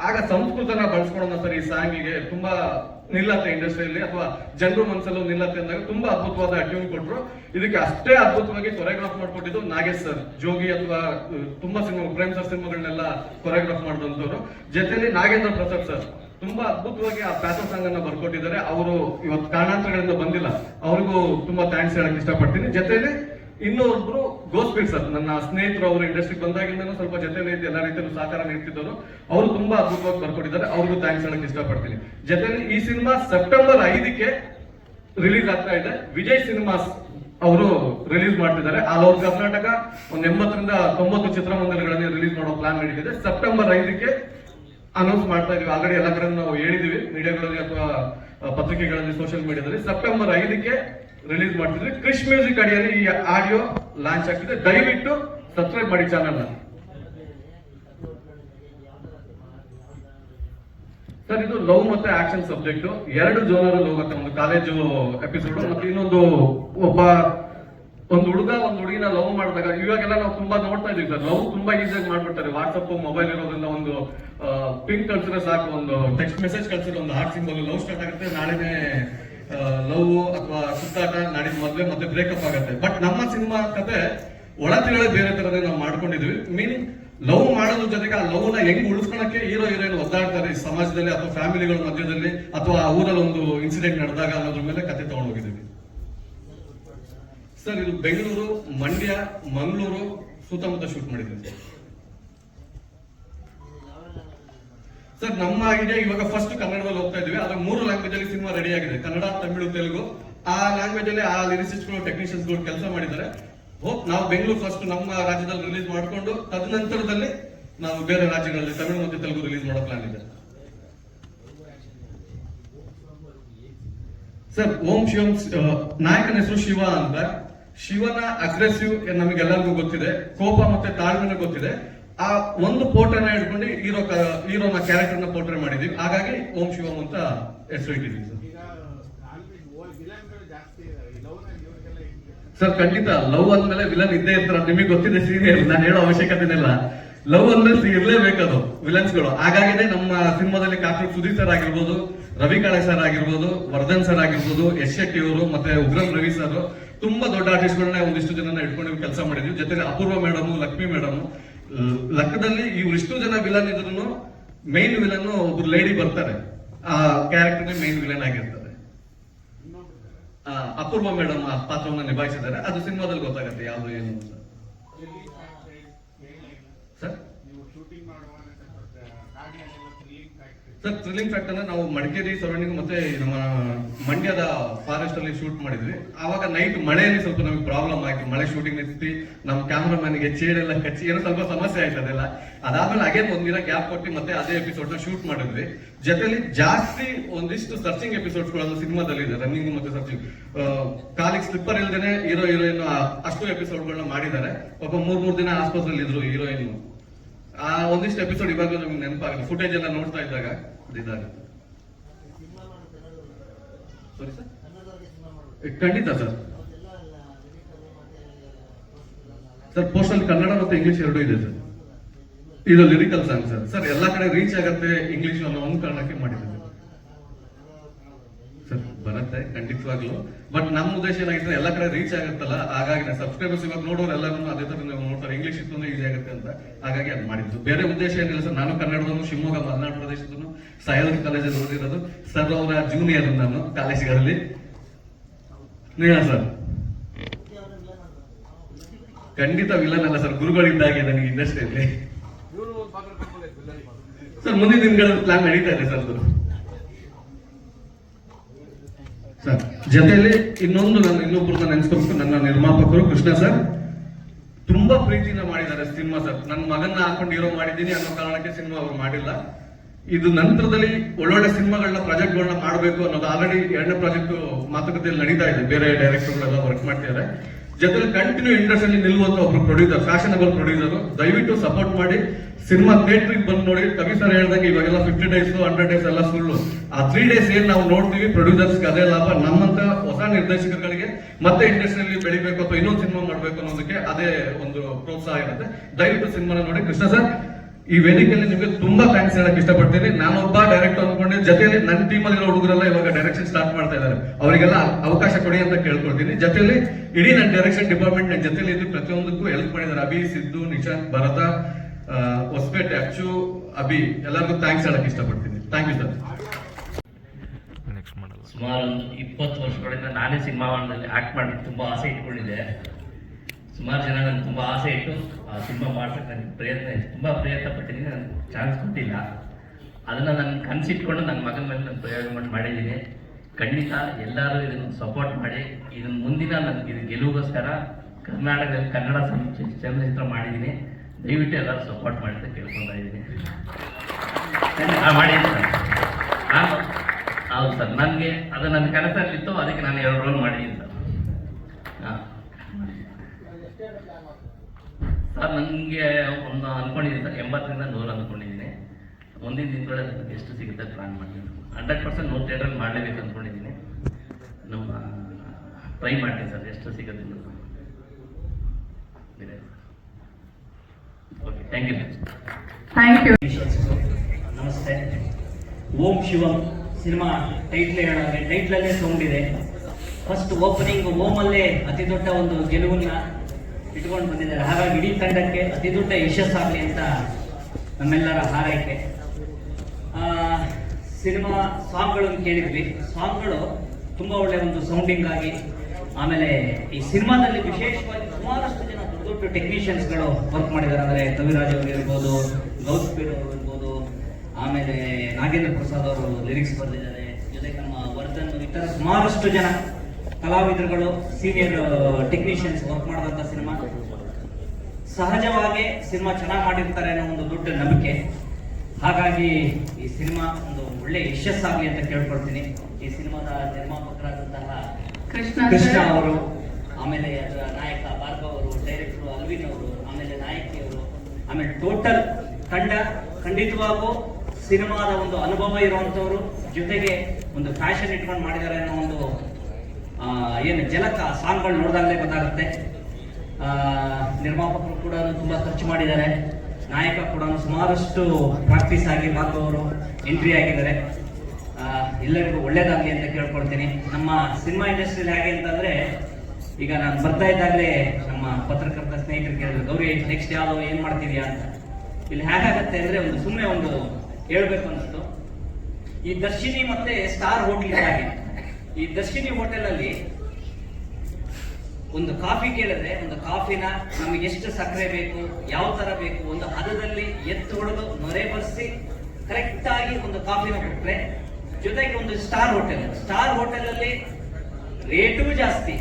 ಆಗ ಸಂಸ್ಕೃತನ ಬಳಸ್ಕೊಳೋಣ ಸರ್ ಈ ಸಾಂಗಿಗೆ. ತುಂಬಾ ನಿಲ್ಲತ್ತೆ ಇಂಡಸ್ಟ್ರಿಯಲ್ಲಿ, ಅಥವಾ ಜನರು ಮನಸ್ಸಲ್ಲೂ ನಿಲ್ಲತ್ತೆ ಅಂದಾಗ ತುಂಬಾ ಅದ್ಭುತವಾದ ಟ್ಯೂನ್ ಕೊಟ್ರು. ಇದಕ್ಕೆ ಅಷ್ಟೇ ಅದ್ಭುತವಾಗಿ ಕೊರಿಯೋಗ್ರಾಫ್ ಮಾಡ್ಕೊಟ್ಟಿದ್ದು ನಾಗೇಶ್ ಸರ್. ಜೋಗಿ ಅಥವಾ ತುಂಬಾ ಸಿನಿಮಾ ಪ್ರೇಮ್ ಸರ್ ಸಿನಿಮಾಗಳನ್ನೆಲ್ಲ ಕೊರಿಯೋಗ್ರಾಫ್ ಮಾಡಿದಂಥವ್ರು. ಜೊತೆಯಲ್ಲಿ ನಾಗೇಂದ್ರ ಪ್ರಸಾದ್ ಸರ್. ತುಂಬಾ ಅದ್ಭುತವಾಗಿ ಆ ಪ್ಯಾಟರ್ನ್ ಸಾಂಗ್ ಅನ್ನ ಬರ್ಕೊಟ್ಟಿದ್ದಾರೆ. ಅವರು ಇವತ್ತು ಕಾರಣಾಂತರಗಳಿಂದ ಬಂದಿಲ್ಲ. ಅವ್ರಿಗೂ ತುಂಬಾ ಥ್ಯಾಂಕ್ಸ್ ಹೇಳಕ್ ಇಷ್ಟಪಡ್ತೀನಿ. ಜೊತೆಲಿ ಇನ್ನೊಬ್ರು ಗೋಸ್ಪೀಡ್ ಸರ್ ನನ್ನ ಸ್ನೇಹಿತರು ಅವರು ಇಂಡಸ್ಟ್ರಿಗೆ ಬಂದಾಗಿಂದನೂ ಸ್ವಲ್ಪ ಜೊತೆಲಿ ಇದ್ದು ಎಲ್ಲ ರೀತಿಯಲ್ಲೂ ಸಹಕಾರ ನೀಡ್ತಿದ್ದವರು. ಅವರು ತುಂಬಾ ಅದ್ಭುತವಾಗಿ ಬರ್ಕೊಟ್ಟಿದ್ದಾರೆ. ಅವ್ರಿಗೂ ಥ್ಯಾಂಕ್ಸ್ ಹೇಳಕ್ ಇಷ್ಟಪಡ್ತೀನಿ. ಜೊತೆಲಿ ಈ ಸಿನಿಮಾ ಸೆಪ್ಟೆಂಬರ್ ಐದಕ್ಕೆ ರಿಲೀಸ್ ಆಗ್ತಾ ಇದೆ. ವಿಜಯ್ ಸಿನಿಮಾಸ್ ಅವರು ರಿಲೀಸ್ ಮಾಡ್ತಿದ್ದಾರೆ. ಆಲ್ ಓವರ್ ಕರ್ನಾಟಕ ಒಂದ್ ಎಂಬತ್ತರಿಂದ ತೊಂಬತ್ತು ಚಿತ್ರಮಂದಿರಗಳಲ್ಲಿ ರಿಲೀಸ್ ಮಾಡೋ ಪ್ಲಾನ್ ನಡೀತಿದೆ. ಸೆಪ್ಟೆಂಬರ್ ಐದಕ್ಕೆ ಅನೌನ್ಸ್ ಮಾಡ್ತಾ ಇದೀವಿ. ಆಲ್ರೆಡಿ ಎಲ್ಲ ಕಡೆ ನಾವು ಹೇಳಿದೀವಿ. ಮೀಡಿಯಾಗಳಲ್ಲಿ ಅಥವಾ ಪತ್ರಿಕೆಗಳಲ್ಲಿ ಸೋಷಿಯಲ್ ಮೀಡಿಯಾದಲ್ಲಿ ಸೆಪ್ಟೆಂಬರ್ ಐದಕ್ಕೆ ರಿಲೀಸ್ ಮಾಡ್ತಿದ್ರೆ ಕ್ರಿಶ್ ಮ್ಯೂಸಿಕ್ ಅಡಿಯಲ್ಲಿ ಈ ಆಡಿಯೋ ಲಾಂಚ್ ಆಗ್ತಿದೆ. ದಯವಿಟ್ಟು ಸಬ್ಸ್ಕ್ರೈಬ್ ಮಾಡಿ ಚಾನಲ್ ಸರ್, ಇದು ಲವ್ ಮತ್ತೆ ಆಕ್ಷನ್ ಸಬ್ಜೆಕ್ಟ್ ಎರಡು ಜೋನರ್ ಹೋಗುತ್ತೆ, ಒಂದು ಕಾಲೇಜು ಎಪಿಸೋಡ್ ಮತ್ತೆ ಇನ್ನೊಂದು ಒಬ್ಬ ಒಂದು ಹುಡುಗ, ಒಂದು ಹುಡುಗಿನ ಲವ್ ಮಾಡಿದಾಗ, ಇವಾಗೆಲ್ಲ ನಾವು ತುಂಬಾ ನೋಡ್ತಾ ಇದೀವಿ ಸರ್. ಲವ್ ತುಂಬಾ ಈಸಿಯಾಗಿ ಮಾಡ್ಬಿಡ್ತಾರೆ. ವಾಟ್ಸಪ್ ಮೊಬೈಲ್ ಇರೋದ್ರಿಂದ ಒಂದು ಪಿಂಕ್ ಕಳ್ಸಿದ್ರೆ ಸಾಕು, ಒಂದು ಟೆಕ್ಸ್ಟ್ ಮೆಸೇಜ್ ಕಳ್ಸಿದ್ರೆ ಒಂದು ಹಾರ್ಟ್ ಸಿಂಬಲ್ ಲವ್ ಸ್ಟಾರ್ಟ್ ಆಗುತ್ತೆ. ನಾಳೆನೆ ಲವ್ ಅಥವಾ ಸುತ್ತಾಟ ನಾಡಿನ ಮದ್ವೆ ಮತ್ತೆ ಬ್ರೇಕಪ್ ಆಗುತ್ತೆ. ಬಟ್ ನಮ್ಮ ಸಿನಿಮಾ ಕತೆ ಒಳತಿಗಳೇ ಬೇರೆ ತರದೇ ನಾವು ಮಾಡ್ಕೊಂಡಿದ್ವಿ. ಮೀನಿಂಗ್ ಲವ್ ಮಾಡೋದ್ರ ಜೊತೆಗೆ ಆ ಲವ್ನ ಹೆಂಗ್ ಉಳಿಸ್ಕೊಳಕ್ಕೆ ಹೀರೋ ಹೀರೋಯಿನ್ ಒದ್ದಾಡ್ತಾರೆ ಈ ಸಮಾಜದಲ್ಲಿ ಅಥವಾ ಫ್ಯಾಮಿಲಿಗಳ ಮಧ್ಯದಲ್ಲಿ ಅಥವಾ ಆ ಊರಲ್ಲಿ ಒಂದು ಇನ್ಸಿಡೆಂಟ್ ನಡೆದಾಗ ಅನ್ನೋದ್ರ ಮೇಲೆ ಕತೆ ತಗೊಂಡೋಗಿದ್ದೀವಿ ಸರ್ ಇದು ಬೆಂಗಳೂರು, ಮಂಡ್ಯ, ಮಂಗಳೂರು ಸುತ್ತಮುತ್ತ ಶೂಟ್ ಮಾಡಿದ್ವಿ ಸರ್ ನಮ್ಮ ಐಡಿಯಾ ಇವಾಗ ಫಸ್ಟ್ ಕನ್ನಡದಲ್ಲಿ ಹೋಗ್ತಾ ಇದೀವಿ ಅದ್ರ ಮೂರು ಲ್ಯಾಂಗ್ವೇಜ್ ಅಲ್ಲಿ ಸಿನಿಮಾ ರೆಡಿ ಆಗಿದೆ. ಕನ್ನಡ, ತಮಿಳು, ತೆಲುಗು. ಆ ಲ್ಯಾಂಗ್ವೇಜ್ ಅಲ್ಲಿ ಆ ಲಿರಿಸಿಸ್ಟ್ಗಳು ಟೆಕ್ನಿಷಿಯನ್ಸ್ಗಳು ಕೆಲಸ ಮಾಡಿದ್ದಾರೆ. ಹೋಪ್ ನಾವು ಬೆಂಗಳೂರು ಫಸ್ಟ್ ನಮ್ಮ ರಾಜ್ಯದಲ್ಲಿ ರಿಲೀಸ್ ಮಾಡಿಕೊಂಡು, ತದನಂತರದಲ್ಲಿ ನಾವು ಬೇರೆ ರಾಜ್ಯಗಳಲ್ಲಿ ತಮಿಳು ಮತ್ತು ತೆಲುಗು ರಿಲೀಸ್ ಮಾಡೋ ಪ್ಲಾನ್ ಇದೆ. ಸರ್, ಓಂ ಶಿವಂ ನಾಯಕನ ಹೆಸರು ಶಿವ ಅಂತ. ಶಿವನ ಅಗ್ರೆಸಿವ್ ನಮಗೆಲ್ಲರಿಗೂ ಗೊತ್ತಿದೆ. ಕೋಪ ಮತ್ತೆ ತಾಳ್ಮೆನೂ ಗೊತ್ತಿದೆ. ಆ ಒಂದು ಫೋಟೋನ ಹಿಡ್ಕೊಂಡು ಹೀರೋ ಹೀರೋನ ಕ್ಯಾರೆಕ್ಟರ್ನ ಪೋರ್ಟ್ರೇ ಮಾಡಿದೀವಿ. ಹಾಗಾಗಿ ಓಂ ಶಿವಂ ಅಂತ ಹೆಸರು ಇಟ್ಟಿದ್ದೀವಿ ಸರ್. ಸರ್ ಖಂಡಿತ. ಲವ್ ಅಂದ್ಮೇಲೆ ವಿಲನ್ ಇದ್ದೇ ಇರ್ತಾರೆ. ನಿಮಗೆ ಗೊತ್ತಿದೆ ಸೀರಿಯಲ್ ನಾನು ಹೇಳೋ ಅವಶ್ಯಕತೆ ಇಲ್ಲ. ಲವ್ ಅಂದ್ಮೇಲೆ ಇರ್ಲೇಬೇಕದು ವಿಲನ್ಸ್ಗಳು ಹಾಗಾಗಿನೇ ನಮ್ಮ ಸಿನಿಮಾದಲ್ಲಿ ಕಾಫಿ ಸುದೀಪ್ ಸರ್ ಆಗಿರ್ಬೋದು ರವಿ ಕಾಳೆ ಸರ್ ಆಗಿರ್ಬೋದು ವರ್ಧನ್ ಸರ್ ಆಗಿರ್ಬೋದು ಎಸ್ ಶೆಟ್ಟಿ ಅವರು ಮತ್ತೆ ಉಗ್ರಂ ರವಿ ಸರ್ ತುಂಬಾ ದೊಡ್ಡ ಆರ್ಟಿಸ್ಟ್ಗಳನ್ನ ಒಂದಿಷ್ಟು ಜನನ ಇಟ್ಕೊಂಡು ಕೆಲಸ ಮಾಡಿದ್ವಿ. ಜೊತೆಗೆ ಅಪೂರ್ವ ಮೇಡಮ್ ಲಕ್ಷ್ಮಿ ಮೇಡಮ್ ಲಕ್ಕದಲ್ಲಿ ಇವ್ರಿಷ್ಟು ಜನ ವಿಲನ್ ಇದ್ರು ಮೈನ್ ವಿಲನ್ ಒಬ್ರು ಲೇಡಿ ಬರ್ತಾರೆ. ಆ ಕ್ಯಾರೆಕ್ಟರ್ ಮೈನ್ ವಿಲನ್ ಆಗಿರ್ತಾರೆ ಅಪೂರ್ವ ಮೇಡಮ್ ಆ ಪಾತ್ರವನ್ನ ನಿಭಾಯಿಸಿದ್ದಾರೆ. ಅದು ಸಿನಿಮಾದಲ್ಲಿ ಗೊತ್ತಾಗುತ್ತೆ ಯಾವ್ದು ಏನು ಅಂತ. ಸರ್ ಥ್ರಿಲ್ಲಿಂಗ್ ಫ್ಯಾಕ್ಟ್ ಅಂದ್ರೆ ನಾವು ಮಡಿಕೇರಿ ಸರೌಂಡಿಂಗ್ ಮತ್ತೆ ನಮ್ಮ ಮಂಡ್ಯದ ಫಾರೆಸ್ಟ್ ಅಲ್ಲಿ ಶೂಟ್ ಮಾಡಿದ್ವಿ. ಆವಾಗ ನೈಟ್ ಮಳೆಯಲ್ಲಿ ಸ್ವಲ್ಪ ನಮಗೆ ಪ್ರಾಬ್ಲಮ್ ಆಯ್ತು. ಮಳೆ ಶೂಟಿಂಗ್ ನಿಂತಿ ನಮ್ಮ ಕ್ಯಾಮ್ರಾಮನ್ಗೆ ಚೇಡೆಲ್ಲ ಕಚ್ಚಿ, ಏನೋ ಸ್ವಲ್ಪ ಸಮಸ್ಯೆ ಆಯ್ತು ಅದೆಲ್ಲ. ಅದಾದ್ಮೇಲೆ ಅಗೇನ್ ಒಂದಿನ ಗ್ಯಾಪ್ ಕೊಟ್ಟು ಮತ್ತೆ ಅದೇ ಎಪಿಸೋಡ್ನ ಶೂಟ್ ಮಾಡಿದ್ವಿ. ಜೊತೆಲಿ ಜಾಸ್ತಿ ಒಂದಿಷ್ಟು ಸರ್ಚಿಂಗ್ ಎಪಿಸೋಡ್ಸ್ಗಳು ಸಿನಿಮಾದಲ್ಲಿ ಇದೆ. ರನ್ನಿಂಗ್ ಮತ್ತೆ ಸರ್ಚಿಂಗ್ ಕಾಲಿಗೆ ಸ್ಲಿಪ್ಪರ್ ಇಲ್ದೇನೆ ಹೀರೋ ಹೀರೋಯಿನ್ ಅಷ್ಟು ಎಪಿಸೋಡ್ ಗಳನ್ನ ಮಾಡಿದ್ದಾರೆ. ಪಾಪ ಮೂರ್ ಮೂರ್ ದಿನ ಆಸ್ಪತ್ರೆಯಲ್ಲಿ ಇದ್ರು ಹೀರೋಯಿನ್ ಆ, ಒಂದಿಷ್ಟು ಎಪಿಸೋಡ್ ಇವಾಗ ನಮ್ಗೆ ನೆನಪಾಗಲ್ಲ. ಫುಟೇಜ್ ಎಲ್ಲ ನೋಡ್ತಾ ಇದ್ದಾಗ. ಇದಾಗುತ್ತೆ. sir? ಏ, ಖಂಡಿತ ಸರ್ ಸರ್ ಪೋಸ್ಟಲ್ ಕನ್ನಡ ಮತ್ತೆ ಇಂಗ್ಲಿಷ್ ಎರಡೂ ಇದೆ ಸರ್ ಇದು ಲಿರಿಕಲ್ ಸಾಂಗ್ ಸರ್ ಸರ್ ಎಲ್ಲಾ ಕಡೆ ರೀಚ್ ಆಗತ್ತೆ ಇಂಗ್ಲಿಷ್ ಅನ್ನೋ ಒಂದು ಕಾರಣಕ್ಕೆ ಮಾಡಿದ್ದಾರೆ ಸರ್ ಬರುತ್ತೆ ಖಂಡಿತವಾಗ್ಲೂ. ಬಟ್ ನಮ್ಮ ಉದ್ದೇಶ ಏನಾಗಿದ್ರೆ ಎಲ್ಲ ಕಡೆ ರೀಚ್ ಆಗುತ್ತಲ್ಲ ಹಾಗಾಗಿ ಸಬ್ಸ್ಕ್ರೈಬರ್ಸ್ ಇವಾಗ ನೋಡೋರು ಎಲ್ಲರೂ ಅದೇ ತರ ನೀವು ನೋಡ್ತಾರೆ ಇಂಗ್ಲಿಷ್ ಇತ್ತು ಅಂದ್ರೆ ಈಸಿ ಆಗುತ್ತೆ ಅಂತ. ಹಾಗಾಗಿ ಅದು ಮಾಡಿದ್ದು. ಬೇರೆ ಉದ್ದೇಶ ಏನಿಲ್ಲ ಸರ್ ನಾನು ಕನ್ನಡದವನು ಶಿವಮೊಗ್ಗ ಮಲೆನಾಡು ಪ್ರದೇಶದನು ಸಹ್ಯಾದ್ರಿ ಕಾಲೇಜಲ್ಲಿ ಓದಿರೋದು ಸರ್ ಅವರ ಜೂನಿಯರ್ ನಾನು ಕಾಲೇಜ್ಗಳಲ್ಲಿ ನೀವ ಸರ್? ಖಂಡಿತ ವಿಲನ್ ಅಲ್ಲ ಸರ್ ಗುರುಗಳಿದ್ದಾಗೆ ನನಗೆ ಇಂಡಸ್ಟ್ರಿಯಲ್ಲಿ ಸರ್ ಮುಂದಿನ ದಿನಗಳಲ್ಲಿ ಪ್ಲಾನ್ ನಡೀತಾ ಇದೆ ಸರ್ ಅದು ಸರ್, ಜೊತೆಯಲ್ಲಿ ಇನ್ನೊಂದು ನಾನು ಇನ್ನೊಬ್ಬರನ್ನ ನೆನೆಸ್ಕೊಬೇಕು, ನನ್ನ ನಿರ್ಮಾಪಕರು ಕೃಷ್ಣ ಸರ್. ತುಂಬಾ ಪ್ರೀತಿಯಿಂದ ಮಾಡಿದ್ದಾರೆ ಸಿನಿಮಾ ಸರ್. ನನ್ನ ಮಗನ್ನ ಹಾಕೊಂಡು ಹೀರೋ ಮಾಡಿದ್ದೀನಿ ಅನ್ನೋ ಕಾರಣಕ್ಕೆ ಸಿನಿಮಾ ಅವ್ರು ಮಾಡಿಲ್ಲ. ಇದು ನಂತರದಲ್ಲಿ ಒಳ್ಳೊಳ್ಳೆ ಸಿನಿಮಾಗಳನ್ನ, ಪ್ರಾಜೆಕ್ಟ್ಗಳನ್ನ ಮಾಡಬೇಕು ಅನ್ನೋದು ಆಲ್ರೆಡಿ ಎರಡನೇ ಪ್ರಾಜೆಕ್ಟ್ ಮಾತುಕತೆಯಲ್ಲಿ ನಡೀತಾ ಇದೆ. ಬೇರೆ ಡೈರೆಕ್ಟರ್ಗಳೆಲ್ಲ ವರ್ಕ್ ಮಾಡ್ತಿದ್ದಾರೆ. ಜೊತೆಲಿ ಕಂಟಿನ್ಯೂ ಇಂಡಸ್ಟ್ರಿಯಲ್ಲಿ ನಿಲ್ಲುವಂತ ಒಬ್ರು ಪ್ರೊಡ್ಯೂಸರ್ ಫ್ಯಾಷನಬಲ್ ಪ್ರೊಡ್ಯೂಸರ್ ದಯವಿಟ್ಟು ಸಪೋರ್ಟ್ ಮಾಡಿ. ಸಿನಿಮಾ ಥಿಯೇಟ್ರಿಗೆ ಬಂದು ನೋಡಿ. ಕವಿ ಸರ್ ಹೇಳ್ದಂಗೆ ಇವಾಗೆಲ್ಲ ಫಿಫ್ಟಿ ಡೇಸ್ ಹಂಡ್ರೆಡ್ ಡೇಸ್ ಎಲ್ಲ ಸುಳ್ಳು ಆ ತ್ರೀ ಡೇಸ್ ಏನ್ ನಾವು ನೋಡ್ತೀವಿ ಪ್ರೊಡ್ಯೂಸರ್ಸ್ ಅದೇ ಲಾಭ. ನಮ್ಮಂತ ಹೊಸ ನಿರ್ದೇಶಕರುಗಳಿಗೆ ಮತ್ತೆ ಇಂಡಸ್ಟ್ರಿಯಲ್ಲಿ ಬೆಳಿಬೇಕು ಅಥವಾ ಇನ್ನೊಂದು ಸಿನಿಮಾ ಮಾಡ್ಬೇಕು ಅನ್ನೋದಕ್ಕೆ ಅದೇ ಒಂದು ಪ್ರೋತ್ಸಾಹ ಇರುತ್ತೆ. ದಯವಿಟ್ಟು ಸಿನಿಮಾನ ನೋಡಿ. ಕೃಷ್ಣ ಸರ್ ಈ ವೇದಿಕೆಯಲ್ಲಿ ನಿಮಗೆ ತುಂಬಾ ಥ್ಯಾಂಕ್ಸ್ ಹೇಳಕ್ ಇಷ್ಟಪಡ್ತೀನಿ. ನಾನೊಬ್ಬ ಡೈರೆಕ್ಟರ್ ಅನ್ಕೊಂಡೆ. ಜೊತೆಯಲ್ಲಿ ನನ್ನ ಟೀಮ್ ಅಲ್ಲಿರೋ ಹುಡುಗರೆಲ್ಲ ಇವಾಗ ಡೈರೆಕ್ಷನ್ ಸ್ಟಾರ್ಟ್ ಮಾಡ್ತಾ ಇದ್ದಾರೆ. ಅವರಿಗೆಲ್ಲ ಅವಕಾಶ ಕೊಡಿ ಅಂತ ಕೇಳ್ಕೊಳ್ತೀನಿ. ಜೊತೆಯಲ್ಲಿ ಇಡೀ ನನ್ನ ಡೈರೆಕ್ಷನ್ ಡಿಪಾರ್ಟ್ಮೆಂಟ್ ನನ್ನ ಜೊತೆಲಿ ಇದ್ದು ಪ್ರತಿಯೊಂದಕ್ಕೂ ಹೆಲ್ಪ್ ಮಾಡಿದ್ದಾರೆ. ಅಭಿ, ಸಿದ್ದು, ನಿಶಾಂತ್, ಭರತ ಹೊಸ್ಪೇಟೆ, ಅಚ್ಚು, ಅಭಿ, ಎಲ್ಲರಿಗೂ ಥ್ಯಾಂಕ್ಸ್ ಹೇಳಕ್ ಇಷ್ಟಪಡ್ತೀನಿ. ಥ್ಯಾಂಕ್ ಯು ಸರ್ ಸುಮಾರು ಒಂದು ಇಪ್ಪತ್ತು ವರ್ಷಗಳಿಂದ ನಾನೇ ಸಿನಿಮಾ ಆಕ್ಟ್ ಮಾಡಿ ತುಂಬಾ ಆಸೆ ಇಟ್ಕೊಂಡಿದ್ದೆ. ಸುಮಾರು ಜನ ನನಗೆ ತುಂಬ ಆಸೆ ಇಟ್ಟು ಆ ಸಿನಿಮಾ ಮಾಡ್ಸಕ್ಕೆ ನನಗೆ ಪ್ರಯತ್ನ ತುಂಬ ಪ್ರಯತ್ನ ಪಟ್ಟಿದ್ದೀನಿ ನನಗೆ ಚಾನ್ಸ್ ಕೊಟ್ಟಿಲ್ಲ. ಅದನ್ನು ನಾನು ಕನಸಿಟ್ಕೊಂಡು ನನ್ನ ಮಗನ ಮೇಲೆ ನಾನು ಪ್ರಯೋಗ ಮಾಡಿ ಮಾಡಿದ್ದೀನಿ. ಖಂಡಿತ ಎಲ್ಲರೂ ಇದನ್ನು ಸಪೋರ್ಟ್ ಮಾಡಿ ಇದನ್ನು ಮುಂದಿನ ನನಗೆ ಇದು ಗೆಲುವಿಗೋಸ್ಕರ ಕರ್ನಾಟಕದಲ್ಲಿ ಕನ್ನಡ ಚಲನಚಿತ್ರ ಮಾಡಿದ್ದೀನಿ. ದಯವಿಟ್ಟು ಎಲ್ಲರೂ ಸಪೋರ್ಟ್ ಮಾಡಿ ಅಂತ ಕೇಳ್ಕೊತಾ ಇದ್ದೀನಿ. ಸರ್ ನಾನು ಹೌದು ಸರ್. ನನಗೆ ಅದು ನನ್ನ ಕನಸಲ್ಲಿತ್ತು ಅದಕ್ಕೆ ನಾನು ಎರಡು ರೋಲ್ ಮಾಡಿದ್ದೀನಿ ಸರ್. ಸರ್ ನನಗೆ ಒಂದು ಅಂದ್ಕೊಂಡಿದ್ದೀನಿ ಸರ್ ಎಂಬತ್ತರಿಂದ ನೂರು ಅಂದ್ಕೊಂಡಿದ್ದೀನಿ ಮುಂದಿನ ದಿನಗಳಲ್ಲಿ ಎಷ್ಟು ಸಿಗುತ್ತೆ ಪ್ಲಾನ್ ಮಾಡ್ತೀನಿ ಹಂಡ್ರೆಡ್ ಪರ್ಸೆಂಟ್ ನೂರು ಥಿಯೇಟ್ರಲ್ಲಿ ಮಾಡಲೇಬೇಕು ಅಂದ್ಕೊಂಡಿದ್ದೀನಿ ನಮ್ಮ ಟ್ರೈ ಮಾಡ್ತೀನಿ ಸರ್ ಎಷ್ಟು ಸಿಗುತ್ತೆ okay thank you thank you ನಮಸ್ತೆ. ಓಂ ಶಿವಂ ಸಿನಿಮಾ ಟೈಟ್ಲ್ ಹೇಳೋಗೆ ಟೈಟ್ಲಲ್ಲೇ ಸೌಂಡ್ ಇದೆ. ಫಸ್ಟ್ ಓಪನಿಂಗ್ ಓಮಲ್ಲೇ ಅತಿ ದೊಡ್ಡ ಒಂದು ಗೆಲುವನ್ನ ಇಟ್ಕೊಂಡು ಬಂದಿದ್ದಾರೆ. ಹಾಗಾಗಿ ಇಡೀ ತಂಡಕ್ಕೆ ಅತಿ ದೊಡ್ಡ ಯಶಸ್ಸಾಗಲಿ ಅಂತ ನಮ್ಮೆಲ್ಲರ ಹಾರೈಕೆ. ಸಿನಿಮಾ ಸಾಂಗ್ಗಳನ್ನು ಕೇಳಿದ್ವಿ. ಸಾಂಗ್ಗಳು ತುಂಬ ಒಳ್ಳೆಯ ಒಂದು ಸೌಂಡಿಂಗ್ ಆಗಿ, ಆಮೇಲೆ ಈ ಸಿನಿಮಾದಲ್ಲಿ ವಿಶೇಷವಾಗಿ ಸುಮಾರಷ್ಟು ಜನ ದೊಡ್ಡ ದೊಡ್ಡ ಟೆಕ್ನಿಷಿಯನ್ಸ್ಗಳು ವರ್ಕ್ ಮಾಡಿದ್ದಾರೆ. ಅಂದರೆ ಕವಿರಾಜ್ ಅವರು ಇರ್ಬೋದು ಗೌಸ್ ಪೀರ್ ಅವರು ಇರ್ಬೋದು, ಆಮೇಲೆ ನಾಗೇಂದ್ರ ಪ್ರಸಾದ್ ಅವರು ಲಿರಿಕ್ಸ್ ಬರೆದಿದ್ದಾರೆ. ಜೊತೆಗೆ ನಮ್ಮ ವರ್ಧನ್ ಇತರ ಸುಮಾರಷ್ಟು ಜನ ಕಲಾವಿದರುಗಳು ಸೀನಿಯರ್ ಟೆಕ್ನಿಷಿಯನ್ಸ್ ವರ್ಕ್ ಮಾಡಿದಂಥ ಸಿನಿಮಾ ಸಹಜವಾಗಿ ಸಿನಿಮಾ ಚೆನ್ನಾಗಿ ಮಾಡಿರ್ತಾರೆ ಅನ್ನೋ ಒಂದು ದೊಡ್ಡ ನಂಬಿಕೆ. ಹಾಗಾಗಿ ಈ ಸಿನಿಮಾ ಒಂದು ಒಳ್ಳೆ ಯಶಸ್ಸಾಗಲಿ ಅಂತ ಕೇಳ್ಕೊಳ್ತೀನಿ. ಈ ಸಿನಿಮಾದ ನಿರ್ಮಾಪಕರಾದಂತಹ ಕೃಷ್ಣ ಕೃಷ್ಣ ಅವರು ಆಮೇಲೆ ಅದರ ನಾಯಕ ಭಾರ್ಗವ್ ಅವರು ಡೈರೆಕ್ಟರ್ ಅಲ್ವಿನ್ ಅವರು ಆಮೇಲೆ ನಾಯಕಿ ಅವರು ಆಮೇಲೆ ಟೋಟಲ್ ತಂಡ ಖಂಡಿತವಾಗೂ ಸಿನಿಮಾದ ಒಂದು ಅನುಭವ ಇರುವಂತವರು ಜೊತೆಗೆ ಒಂದು ಫ್ಯಾಷನ್ ಇಟ್ಕೊಂಡು ಮಾಡಿದ್ದಾರೆ ಅನ್ನೋ ಒಂದು ಏನು ಜಲಕ ಸಾಂಗ್ಗಳು ನೋಡಿದಾಗಲೇ ಗೊತ್ತಾಗುತ್ತೆ. ನಿರ್ಮಾಪಕರು ಕೂಡ ತುಂಬಾ ಖರ್ಚು ಮಾಡಿದ್ದಾರೆ. ನಾಯಕ ಕೂಡ ಸುಮಾರಷ್ಟು ಪ್ರಾಕ್ಟೀಸ್ ಆಗಿ ಅವರು ಎಂಟ್ರಿ ಆಗಿದ್ದಾರೆ. ಎಲ್ಲರಿಗೂ ಒಳ್ಳೇದಾಗಲಿ ಅಂತ ಕೇಳ್ಕೊಳ್ತೀನಿ. ನಮ್ಮ ಸಿನಿಮಾ ಇಂಡಸ್ಟ್ರಿಯಲ್ಲಿ ಹೇಗೆ ಅಂತಂದ್ರೆ, ಈಗ ನಾನು ಬರ್ತಾ ಇದ್ದಾಗಲೇ ನಮ್ಮ ಪತ್ರಕರ್ತ ಸ್ನೇಹಿತರು ಕೇಳಿದ್ರು, ಗೌರಿ ನೆಕ್ಸ್ಟ್ ಯಾವ್ದು, ಏನ್ ಮಾಡ್ತಿದ್ಯಾ ಅಂತ. ಇಲ್ಲಿ ಹೇಗಾಗತ್ತೆ ಅಂದ್ರೆ ಒಂದು ಸುಮ್ಮನೆ ಒಂದು ಹೇಳ್ಬೇಕು ಅನ್ನಿಸ್ತು ಈ ದರ್ಶಿನಿ ಮತ್ತೆ ಸ್ಟಾರ್ ಹೋಟ್ಲಿಗೆ ಹಾಗೆ ಈ ದರ್ಶಿನಿ ಹೋಟೆಲಲ್ಲಿ ಒಂದು ಕಾಫಿ ಕೇಳಿದ್ರೆ ಒಂದು ಕಾಫಿನ ನಮಗೆ ಎಷ್ಟು ಸಕ್ಕರೆ ಬೇಕು, ಯಾವ ತರ ಬೇಕು ಒಂದು ಹದದಲ್ಲಿ ಎತ್ತು ಹೊಡೆದು ಮೊರೆ ಬರ್ಸಿ ಕರೆಕ್ಟ್ ಆಗಿ ಒಂದು ಕಾಫಿನ ಕೊಟ್ಟರೆ ಜೊತೆಗೆ ಒಂದು ಸ್ಟಾರ್ ಹೋಟೆಲ್. ಸ್ಟಾರ್ ಹೋಟೆಲ್ ಅಲ್ಲಿ ರೇಟು ಜಾಸ್ತಿ.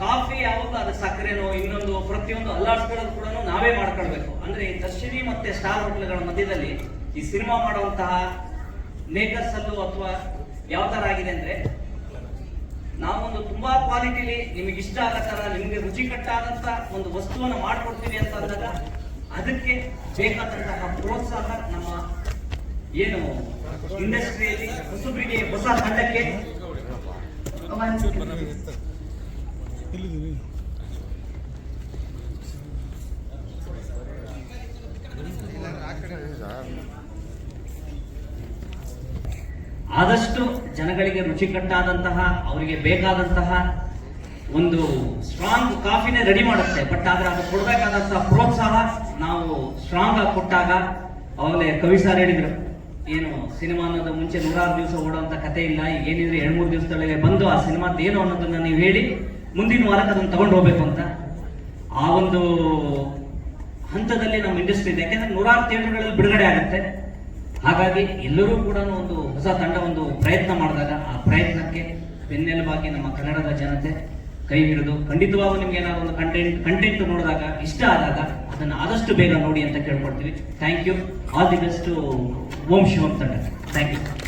ಕಾಫಿ ಯಾವಾಗ ಅದು ಸಕ್ಕರೆನೋ ಇನ್ನೊಂದು ಪ್ರತಿಯೊಂದು ಅಲ್ಲಾಡ್ಸ್ಕೊಳ್ಳೋದು ಕೂಡ ನಾವೇ ಮಾಡ್ಕೊಳ್ಬೇಕು. ಅಂದ್ರೆ ಈ ದರ್ಶಿನಿ ಮತ್ತೆ ಸ್ಟಾರ್ ಹೋಟೆಲ್ಗಳ ಮಧ್ಯದಲ್ಲಿ ಈ ಸಿನಿಮಾ ಮಾಡುವಂತಹ ಮೇಕರ್ಸ್ ಅಲ್ಲೂ ಅಥವಾ ಯಾವ ತರ ಆಗಿದೆ ಅಂದ್ರೆ ನಾವೊಂದು ತುಂಬಾ ಕ್ವಾಲಿಟಿಲಿ ನಿಮಗೆ ಇಷ್ಟ ಆದ ತರ ನಿಮಗೆ ರುಚಿಕಟ್ಟಾದಂತ ಒಂದು ವಸ್ತುವನ್ನು ಮಾಡಿಕೊಡ್ತೀವಿ ಅಂತ ಅಂದಾಗ ಅದಕ್ಕೆ ಬೇಕಾದಂತಹ ಪ್ರೋತ್ಸಾಹ ನಮ್ಮ ಏನು ಇಂಡಸ್ಟ್ರಿಯಲ್ಲಿ ಹೊಸಬರಿಗೆ, ಹೊಸ ತಂಡಕ್ಕೆ. ಆದಷ್ಟು ಜನಗಳಿಗೆ ರುಚಿಕಟ್ಟಾದಂತಹ, ಅವರಿಗೆ ಬೇಕಾದಂತಹ ಒಂದು ಸ್ಟ್ರಾಂಗ್ ಕಾಫಿನೇ ರೆಡಿ ಮಾಡುತ್ತೆ. ಬಟ್ ಆದರೆ ಅದು ಕೊಡಬೇಕಾದಂತಹ ಪ್ರೋತ್ಸಾಹ ನಾವು ಸ್ಟ್ರಾಂಗ್ ಆಗಿ ಕೊಟ್ಟಾಗ ಅವಾಗಲೇ ಕವಿ ಸಾರ್ ಹೇಳಿದ್ರು, ಏನು, ಸಿನಿಮಾ ಅನ್ನೋದು ಮುಂಚೆ ನೂರಾರು ದಿವಸ ಓಡುವಂತ ಕತೆ ಇಲ್ಲ ಏನಿದ್ರೆ ಎರಡ್ ಮೂರು ದಿವಸದೊಳಗೆ ಬಂದು ಆ ಸಿನಿಮಾದ ಏನು ಅನ್ನೋದನ್ನ ನೀವು ಹೇಳಿ, ಮುಂದಿನ ವಾರಕ್ಕೆ ಅದನ್ನು ತಗೊಂಡು ಹೋಗ್ಬೇಕು ಅಂತ. ಆ ಒಂದು ಹಂತದಲ್ಲಿ ನಮ್ಮ ಇಂಡಸ್ಟ್ರಿ ಇದೆ. ಯಾಕೆಂದ್ರೆ ನೂರಾರು ಥಿಯೇಟರ್ಗಳಲ್ಲಿ ಬಿಡುಗಡೆ ಆಗುತ್ತೆ. ಹಾಗಾಗಿ ಎಲ್ಲರೂ ಕೂಡ ಒಂದು ಹೊಸ ತಂಡ ಒಂದು ಪ್ರಯತ್ನ ಮಾಡಿದಾಗ ಆ ಪ್ರಯತ್ನಕ್ಕೆ ಬೆನ್ನೆಲುಬಾಗಿ ನಮ್ಮ ಕನ್ನಡದ ಜನತೆ ಕೈ ಹಿಡಿದು ಖಂಡಿತವಾಗೂ ನಿಮ್ಗೆ ಏನಾದ್ರು ಒಂದು ಕಂಟೆಂಟ್ ಕಂಟೆಂಟ್ ನೋಡಿದಾಗ ಇಷ್ಟ ಆದಾಗ ಅದನ್ನು ಆದಷ್ಟು ಬೇಗ ನೋಡಿ ಅಂತ ಕೇಳ್ಕೊಡ್ತೀವಿ thank you all the best Om Shivam ತಂಡ ಥ್ಯಾಂಕ್ ಯು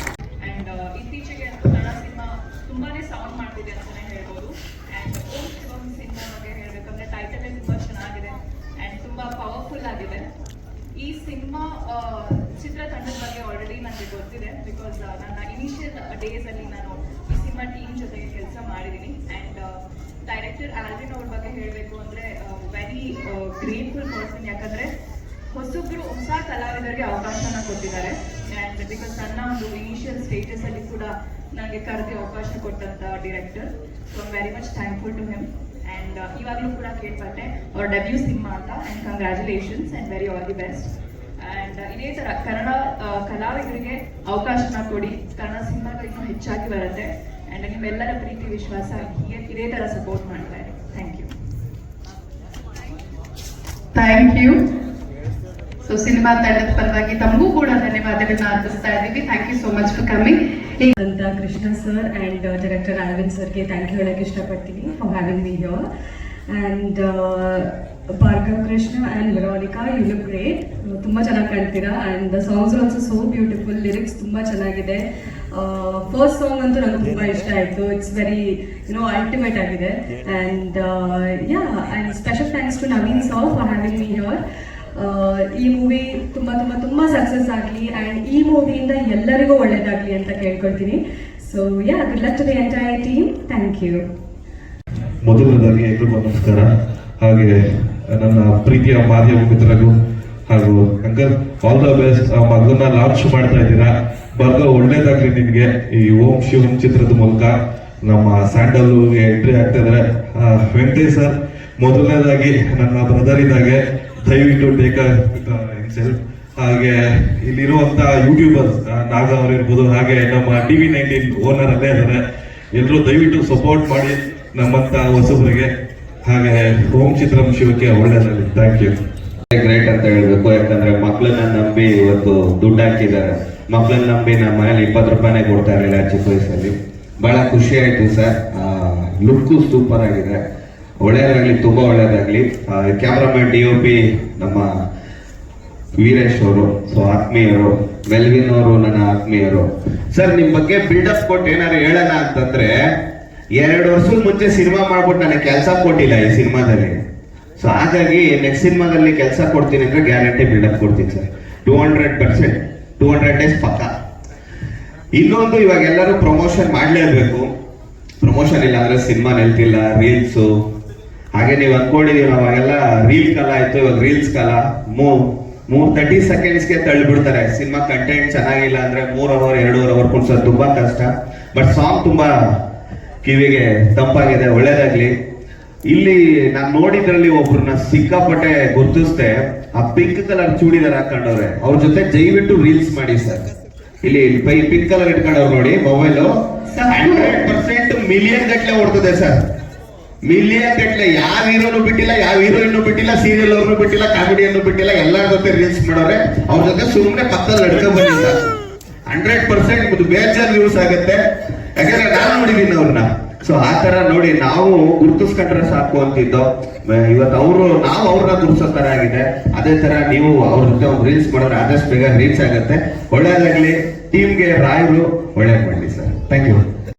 ಗೊತ್ತಿದೆ ಬಿಕಾಸ್ ನನ್ನ ಇನಿಷಿಯಲ್ ಡೇಸ್ ಅಲ್ಲಿ ನಾನು ಈ ಸಿನಿಮಾ ಟೀಮ್ ಜೊತೆಗೆ ಕೆಲಸ ಮಾಡಿದ್ದೀನಿ ಅಂಡ್ ಡೈರೆಕ್ಟರ್ ಆಲ್ವಿನ್ ಅವ್ರ ಬಗ್ಗೆ ಹೇಳಬೇಕು ಅಂದ್ರೆ ವೆರಿ ಗ್ರೇಟ್ಫುಲ್ ಪರ್ಸನ್ ಯಾಕಂದ್ರೆ ಹೊಸಬ್ರು ಹೊಸ ಕಲಾವಿದರಿಗೆ ಅವಕಾಶನ ಕೊಟ್ಟಿದ್ದಾರೆ ಅಂಡ್ ಬಿಕಾಸ್ ನನ್ನ ಒಂದು ಇನಿಷಿಯಲ್ ಸ್ಟೇಜಸ್ ಅಲ್ಲಿ ಕೂಡ ನನಗೆ ಕರೆದಿ ಅವಕಾಶ ಕೊಟ್ಟಂತ director so I'm very much thankful to him and ಇವಾಗಲೂ ಕೂಡ ಕೇಳ್ಪಟ್ಟೆ, ಅವ್ರ ಡೆಬ್ಯೂ ಸಿನಿಮಾ ಅಂತ. And congratulations and very all the best and ಇದೇ ತರ ಕನ್ನಡ ಕಲಾವಿದರಿಗೆ ಅವಕಾಶನ ಕೊಡಿ. ಕನ್ನಡ ಸಿನಿಮಾಗಳು ಇನ್ನೂ ಹೆಚ್ಚಾಗಿ ಬರುತ್ತೆ. ಅಂಡ್ ನಿಮ್ಮೆಲ್ಲರ ಪ್ರೀತಿ ವಿಶ್ವಾಸ ಹೀಗೆ ಇದೇ ತರ ಸಪೋರ್ಟ್ ಮಾಡ್ತಾ ಇದೆ thank you thank you so cinema ತಂಡದ ಪರವಾಗಿ ತಮಗೂ ಕೂಡ ಧನ್ಯವಾದಗಳನ್ನ ಅರ್ಪಿಸ್ತಾ ಇದ್ದೀವಿ. Thank you so much for coming ಅಂತ Krishna sir and director Aravind ಸರ್ಗೆ ಥ್ಯಾಂಕ್ ಯು ಹೇಳಕ್ಕೆ ಇಷ್ಟಪಡ್ತೀನಿ for having me your and Bhargav Krishna and Veronica you look great ತುಂಬ ಚೆನ್ನಾಗಿ ಕಾಣ್ತೀರಾ and the songs also so beautiful lyrics ತುಂಬ ಚೆನ್ನಾಗಿದೆ first song ಅಂತೂ ನಂಗೆ ತುಂಬ ಇಷ್ಟ ಆಯಿತು it's very you know ultimate ಆಗಿದೆ. And yeah and special thanks to Naveen ಸಾವ್ for having me here ಈ ಮೂವಿ ತುಂಬಾ ತುಂಬಾ ತುಂಬಾ ಸಕ್ಸಸ್ ಆಗಲಿ ಅಂಡ್ ಈ ಮೂವಿಯಿಂದ ಎಲ್ಲರಿಗೂ ಒಳ್ಳೇದಾಗಲಿ ಅಂತ ಕೇಳ್ಕೊಳ್ತೀನಿ. So yeah good luck to the entire team thank you ಮೊದಲನೇದಾಗಿ ಎಲ್ರಿಗೂ ನಮಸ್ಕಾರ. ಹಾಗೆ ನನ್ನ ಪ್ರೀತಿಯ ಮಾಧ್ಯಮ ಮಿತ್ರರು ಹಾಗೂ ಅಂಕಲ್ ಆಲ್ ದ ಬೆಸ್ಟ್ ಆ ಮಗನ ಲಾಂಚ್ ಮಾಡ್ತಾ ಇದ್ದೀರಾ? ಬರ್ಗ ಒಳ್ಳೇದಾಗ್ಲಿ ನಿಮಗೆ. ಈ ಓಂ ಶಿವಂ ಚಿತ್ರದ ಮೂಲಕ ನಮ್ಮ ಸ್ಯಾಂಡಲ್ಗೆ ಎಂಟ್ರಿ ಆಗ್ತಾ ಇದ್ರೆ ವೆಂಕಟೇಶ್ ಸರ್, ಮೊದಲನೇದಾಗಿ ನನ್ನ ಬ್ರದರ್ ಇದ್ದಾಗೆ ದಯವಿಟ್ಟು ಟೇಕ್ ಇನ್ಸೆಲ್ಫ್ ಹಾಗೆ ಇಲ್ಲಿರುವಂತ ಯೂಟ್ಯೂಬರ್ಸ್ ನಾಗ ಅವರಿರ್ಬೋದು ಹಾಗೆ ನಮ್ಮ ಟಿ ವಿ ನೈನ್ಟೀನ್ ಓನರ್ ಅಲ್ಲೇ ಇದ್ದಾರೆ. ಎಲ್ಲರೂ ದಯವಿಟ್ಟು ಸಪೋರ್ಟ್ ಮಾಡಿ ನಮ್ಮಂತ ಹೊಸಬರಿಗೆ. ಹಾಗೆ ಓಂ ಚಿತ್ರಂ ಶಿವಕ್ಕೆ ಒಳ್ಳೆಯದಾಗಲಿ ಥ್ಯಾಂಕ್ ಯು ಗ್ರೇಟ್ ಅಂತ ಹೇಳ್ಬೇಕು ಯಾಕಂದ್ರೆ ಮಕ್ಕಳನ್ನ ನಂಬಿ ಇವತ್ತು ದುಡ್ಡು ಹಾಕಿದ್ದಾರೆ. ಮಕ್ಕಳನ್ನ ನಂಬಿ ನಮ್ಮ ಮನೇಲಿ ಇಪ್ಪತ್ತು ರೂಪಾಯಿನೇ ಕೊಡ್ತಾ ಇರಲಿಲ್ಲ ಚಿಕ್ಕ ವಯಸ್ಸಲ್ಲಿ. ಬಹಳ ಖುಷಿ ಆಯ್ತು ಸರ್. ಲುಕ್ಕು ಸೂಪರ್ ಆಗಿದೆ. ಒಳ್ಳೇದಾಗ್ಲಿ, ತುಂಬಾ ಒಳ್ಳೇದಾಗ್ಲಿ. ಕ್ಯಾಮ್ರಾಮನ್ ಡಿ ಒ ಪಿ ನಮ್ಮ ವೀರೇಶ್ ಅವರು, ಸೊ ಆತ್ಮೀಯರು ವೆಲ್ವಿನ್ ಅವರು, ನನ್ನ ಆತ್ಮೀಯರು. ಸರ್, ನಿಮ್ ಬಗ್ಗೆ ಬಿಲ್ಡಪ್ ಕೊಟ್ಟು ಏನಾದ್ರು ಹೇಳೋಣ ಅಂತಂದ್ರೆ ಎರಡು ವರ್ಷದ ಮುಂಚೆ ಸಿನಿಮಾ ಮಾಡ್ಬಿಟ್ಟು ನನಗೆ ಕೆಲಸ ಕೊಟ್ಟಿಲ್ಲ ಈ ಸಿನಿಮಾದಲ್ಲಿ. ಸೊ ಹಾಗಾಗಿ ನೆಕ್ಸ್ಟ್ ಸಿನಿಮಾದಲ್ಲಿ ಕೆಲಸ ಕೊಡ್ತೀನಿ ಅಂದ್ರೆ ಗ್ಯಾರಂಟಿ ಬಿಲ್ಡಪ್ ಕೊಡ್ತೀನಿ sir. Two hundred percent two hundred days ಪಕ್ಕ. ಇನ್ನೊಂದು ಇವಾಗ ಎಲ್ಲರೂ ಪ್ರಮೋಷನ್ ಮಾಡಲೇಬೇಕು ಪ್ರಮೋಷನ್ ಇಲ್ಲ ಅಂದ್ರೆ ಸಿನಿಮಾ ನಿಲ್ತಿಲ್ಲ ರೀಲ್ಸು ಹಾಗೆ ನೀವು ಅನ್ಕೊಂಡಿದೀವಿ ಅವಾಗೆಲ್ಲ ರೀಲ್ ಕಾಲ ಆಯ್ತು, ಇವಾಗ ರೀಲ್ಸ್ ಕಾಲ. ಮೂವ್ ಮೂರ್ ತರ್ಟಿ ಸೆಕೆಂಡ್ಸ್ಗೆ ತಳ್ಳಿಬಿಡ್ತಾರೆ. ಸಿನಿಮಾ ಕಂಟೆಂಟ್ ಚೆನ್ನಾಗಿಲ್ಲ ಅಂದ್ರೆ ಮೂರ್ ಅವರ್ ಎರಡೂವರೆ ಅವರ್ ಕೊಡ್ಸೋದು ತುಂಬಾ ಕಷ್ಟ. ಬಟ್ ಸಾಂಗ್ ತುಂಬಾ ಕಿವಿಗೆ ತಂಪಾಗಿದೆ, ಒಳ್ಳೇದಾಗ್ಲಿ. ಇಲ್ಲಿ ನಾನು ನೋಡಿದ್ರಲ್ಲಿ ಒಬ್ರನ್ನ ಸಿಕ್ಕಾಪಟ್ಟೆ ಗುರ್ತಿಸ್ದೆ. ಆ ಪಿಂಕ್ ಕಲರ್ ಚೂಡಿದಾರ್ ಹಾಕೊಂಡವ್ರೆ ಅವ್ರ ಜೊತೆ ದಯವಿಟ್ಟು ರೀಲ್ಸ್ ಮಾಡಿ ಸರ್. ಇಲ್ಲಿ ಪಿಂಕ್ ಕಲರ್ ಇಟ್ಕೊಂಡವ್ರು ನೋಡಿ ಮೊಬೈಲ್ ಹಂಡ್ರೆಡ್ ಪರ್ಸೆಂಟ್ ಮಿಲಿಯನ್ ಗಟ್ಲೆ ಓಡ್ತದೆ ಸರ್. ಮಿಲಿಯನ್ ಗಟ್ಲೆ ಯಾವ ಹೀರೋನು ಬಿಟ್ಟಿಲ್ಲ, ಯಾವ ಹೀರೋಯಿನ್ ಬಿಟ್ಟಿಲ್ಲ ಸೀರಿಯಲ್ ಅವ್ರನ್ನು ಬಿಟ್ಟಿಲ್ಲ ಕಾಮಿಡಿಯನ್ನು ಬಿಟ್ಟಿಲ್ಲ, ಎಲ್ಲರ ಜೊತೆ ರೀಲ್ಸ್ ಮಾಡೋರೆ. ಅವ್ರ ಜೊತೆ ಸುಮ್ಮನೆ ಪಕ್ಕದಲ್ಲಿ ನಡ್ಕೊಂಡ್ ಬನ್ನಿ ಹಂಡ್ರೆಡ್ ಪರ್ಸೆಂಟ್ ಬೇಜಾರ್ ಯೂಸ್ ಆಗುತ್ತೆ. ಯಾಕಂದ್ರೆ ನಾನು ನೋಡಿದೀನಿ ಅವ್ರನ್ನ ಸೊ ಆ ತರ ನೋಡಿ ನಾವು ಗುರುತಿಸ್ಕೊಂಡ್ರೆ ಸಾಕು ಅಂತಿದ್ದೋ. ಇವತ್ತು ಅವರು, ನಾವು ಅವ್ರನ್ನ ಗುರುತಿಸೋ ತರ ಆಗಿದೆ ಅದೇ ತರ ನೀವು ಅವ್ರ ಜೊತೆ ಒಂದು ರೀಲ್ಸ್ ಮಾಡಿದ್ರೆ ಆದಷ್ಟು ಬೇಗ ರೀಚ್ ಆಗುತ್ತೆ. ಒಳ್ಳೇದಾಗ್ಲಿ. ಟೀಮ್ಗೆ ರಾಯರು ಒಳ್ಳೇದು ಮಾಡಲಿ ಸರ್ ಥ್ಯಾಂಕ್ ಯು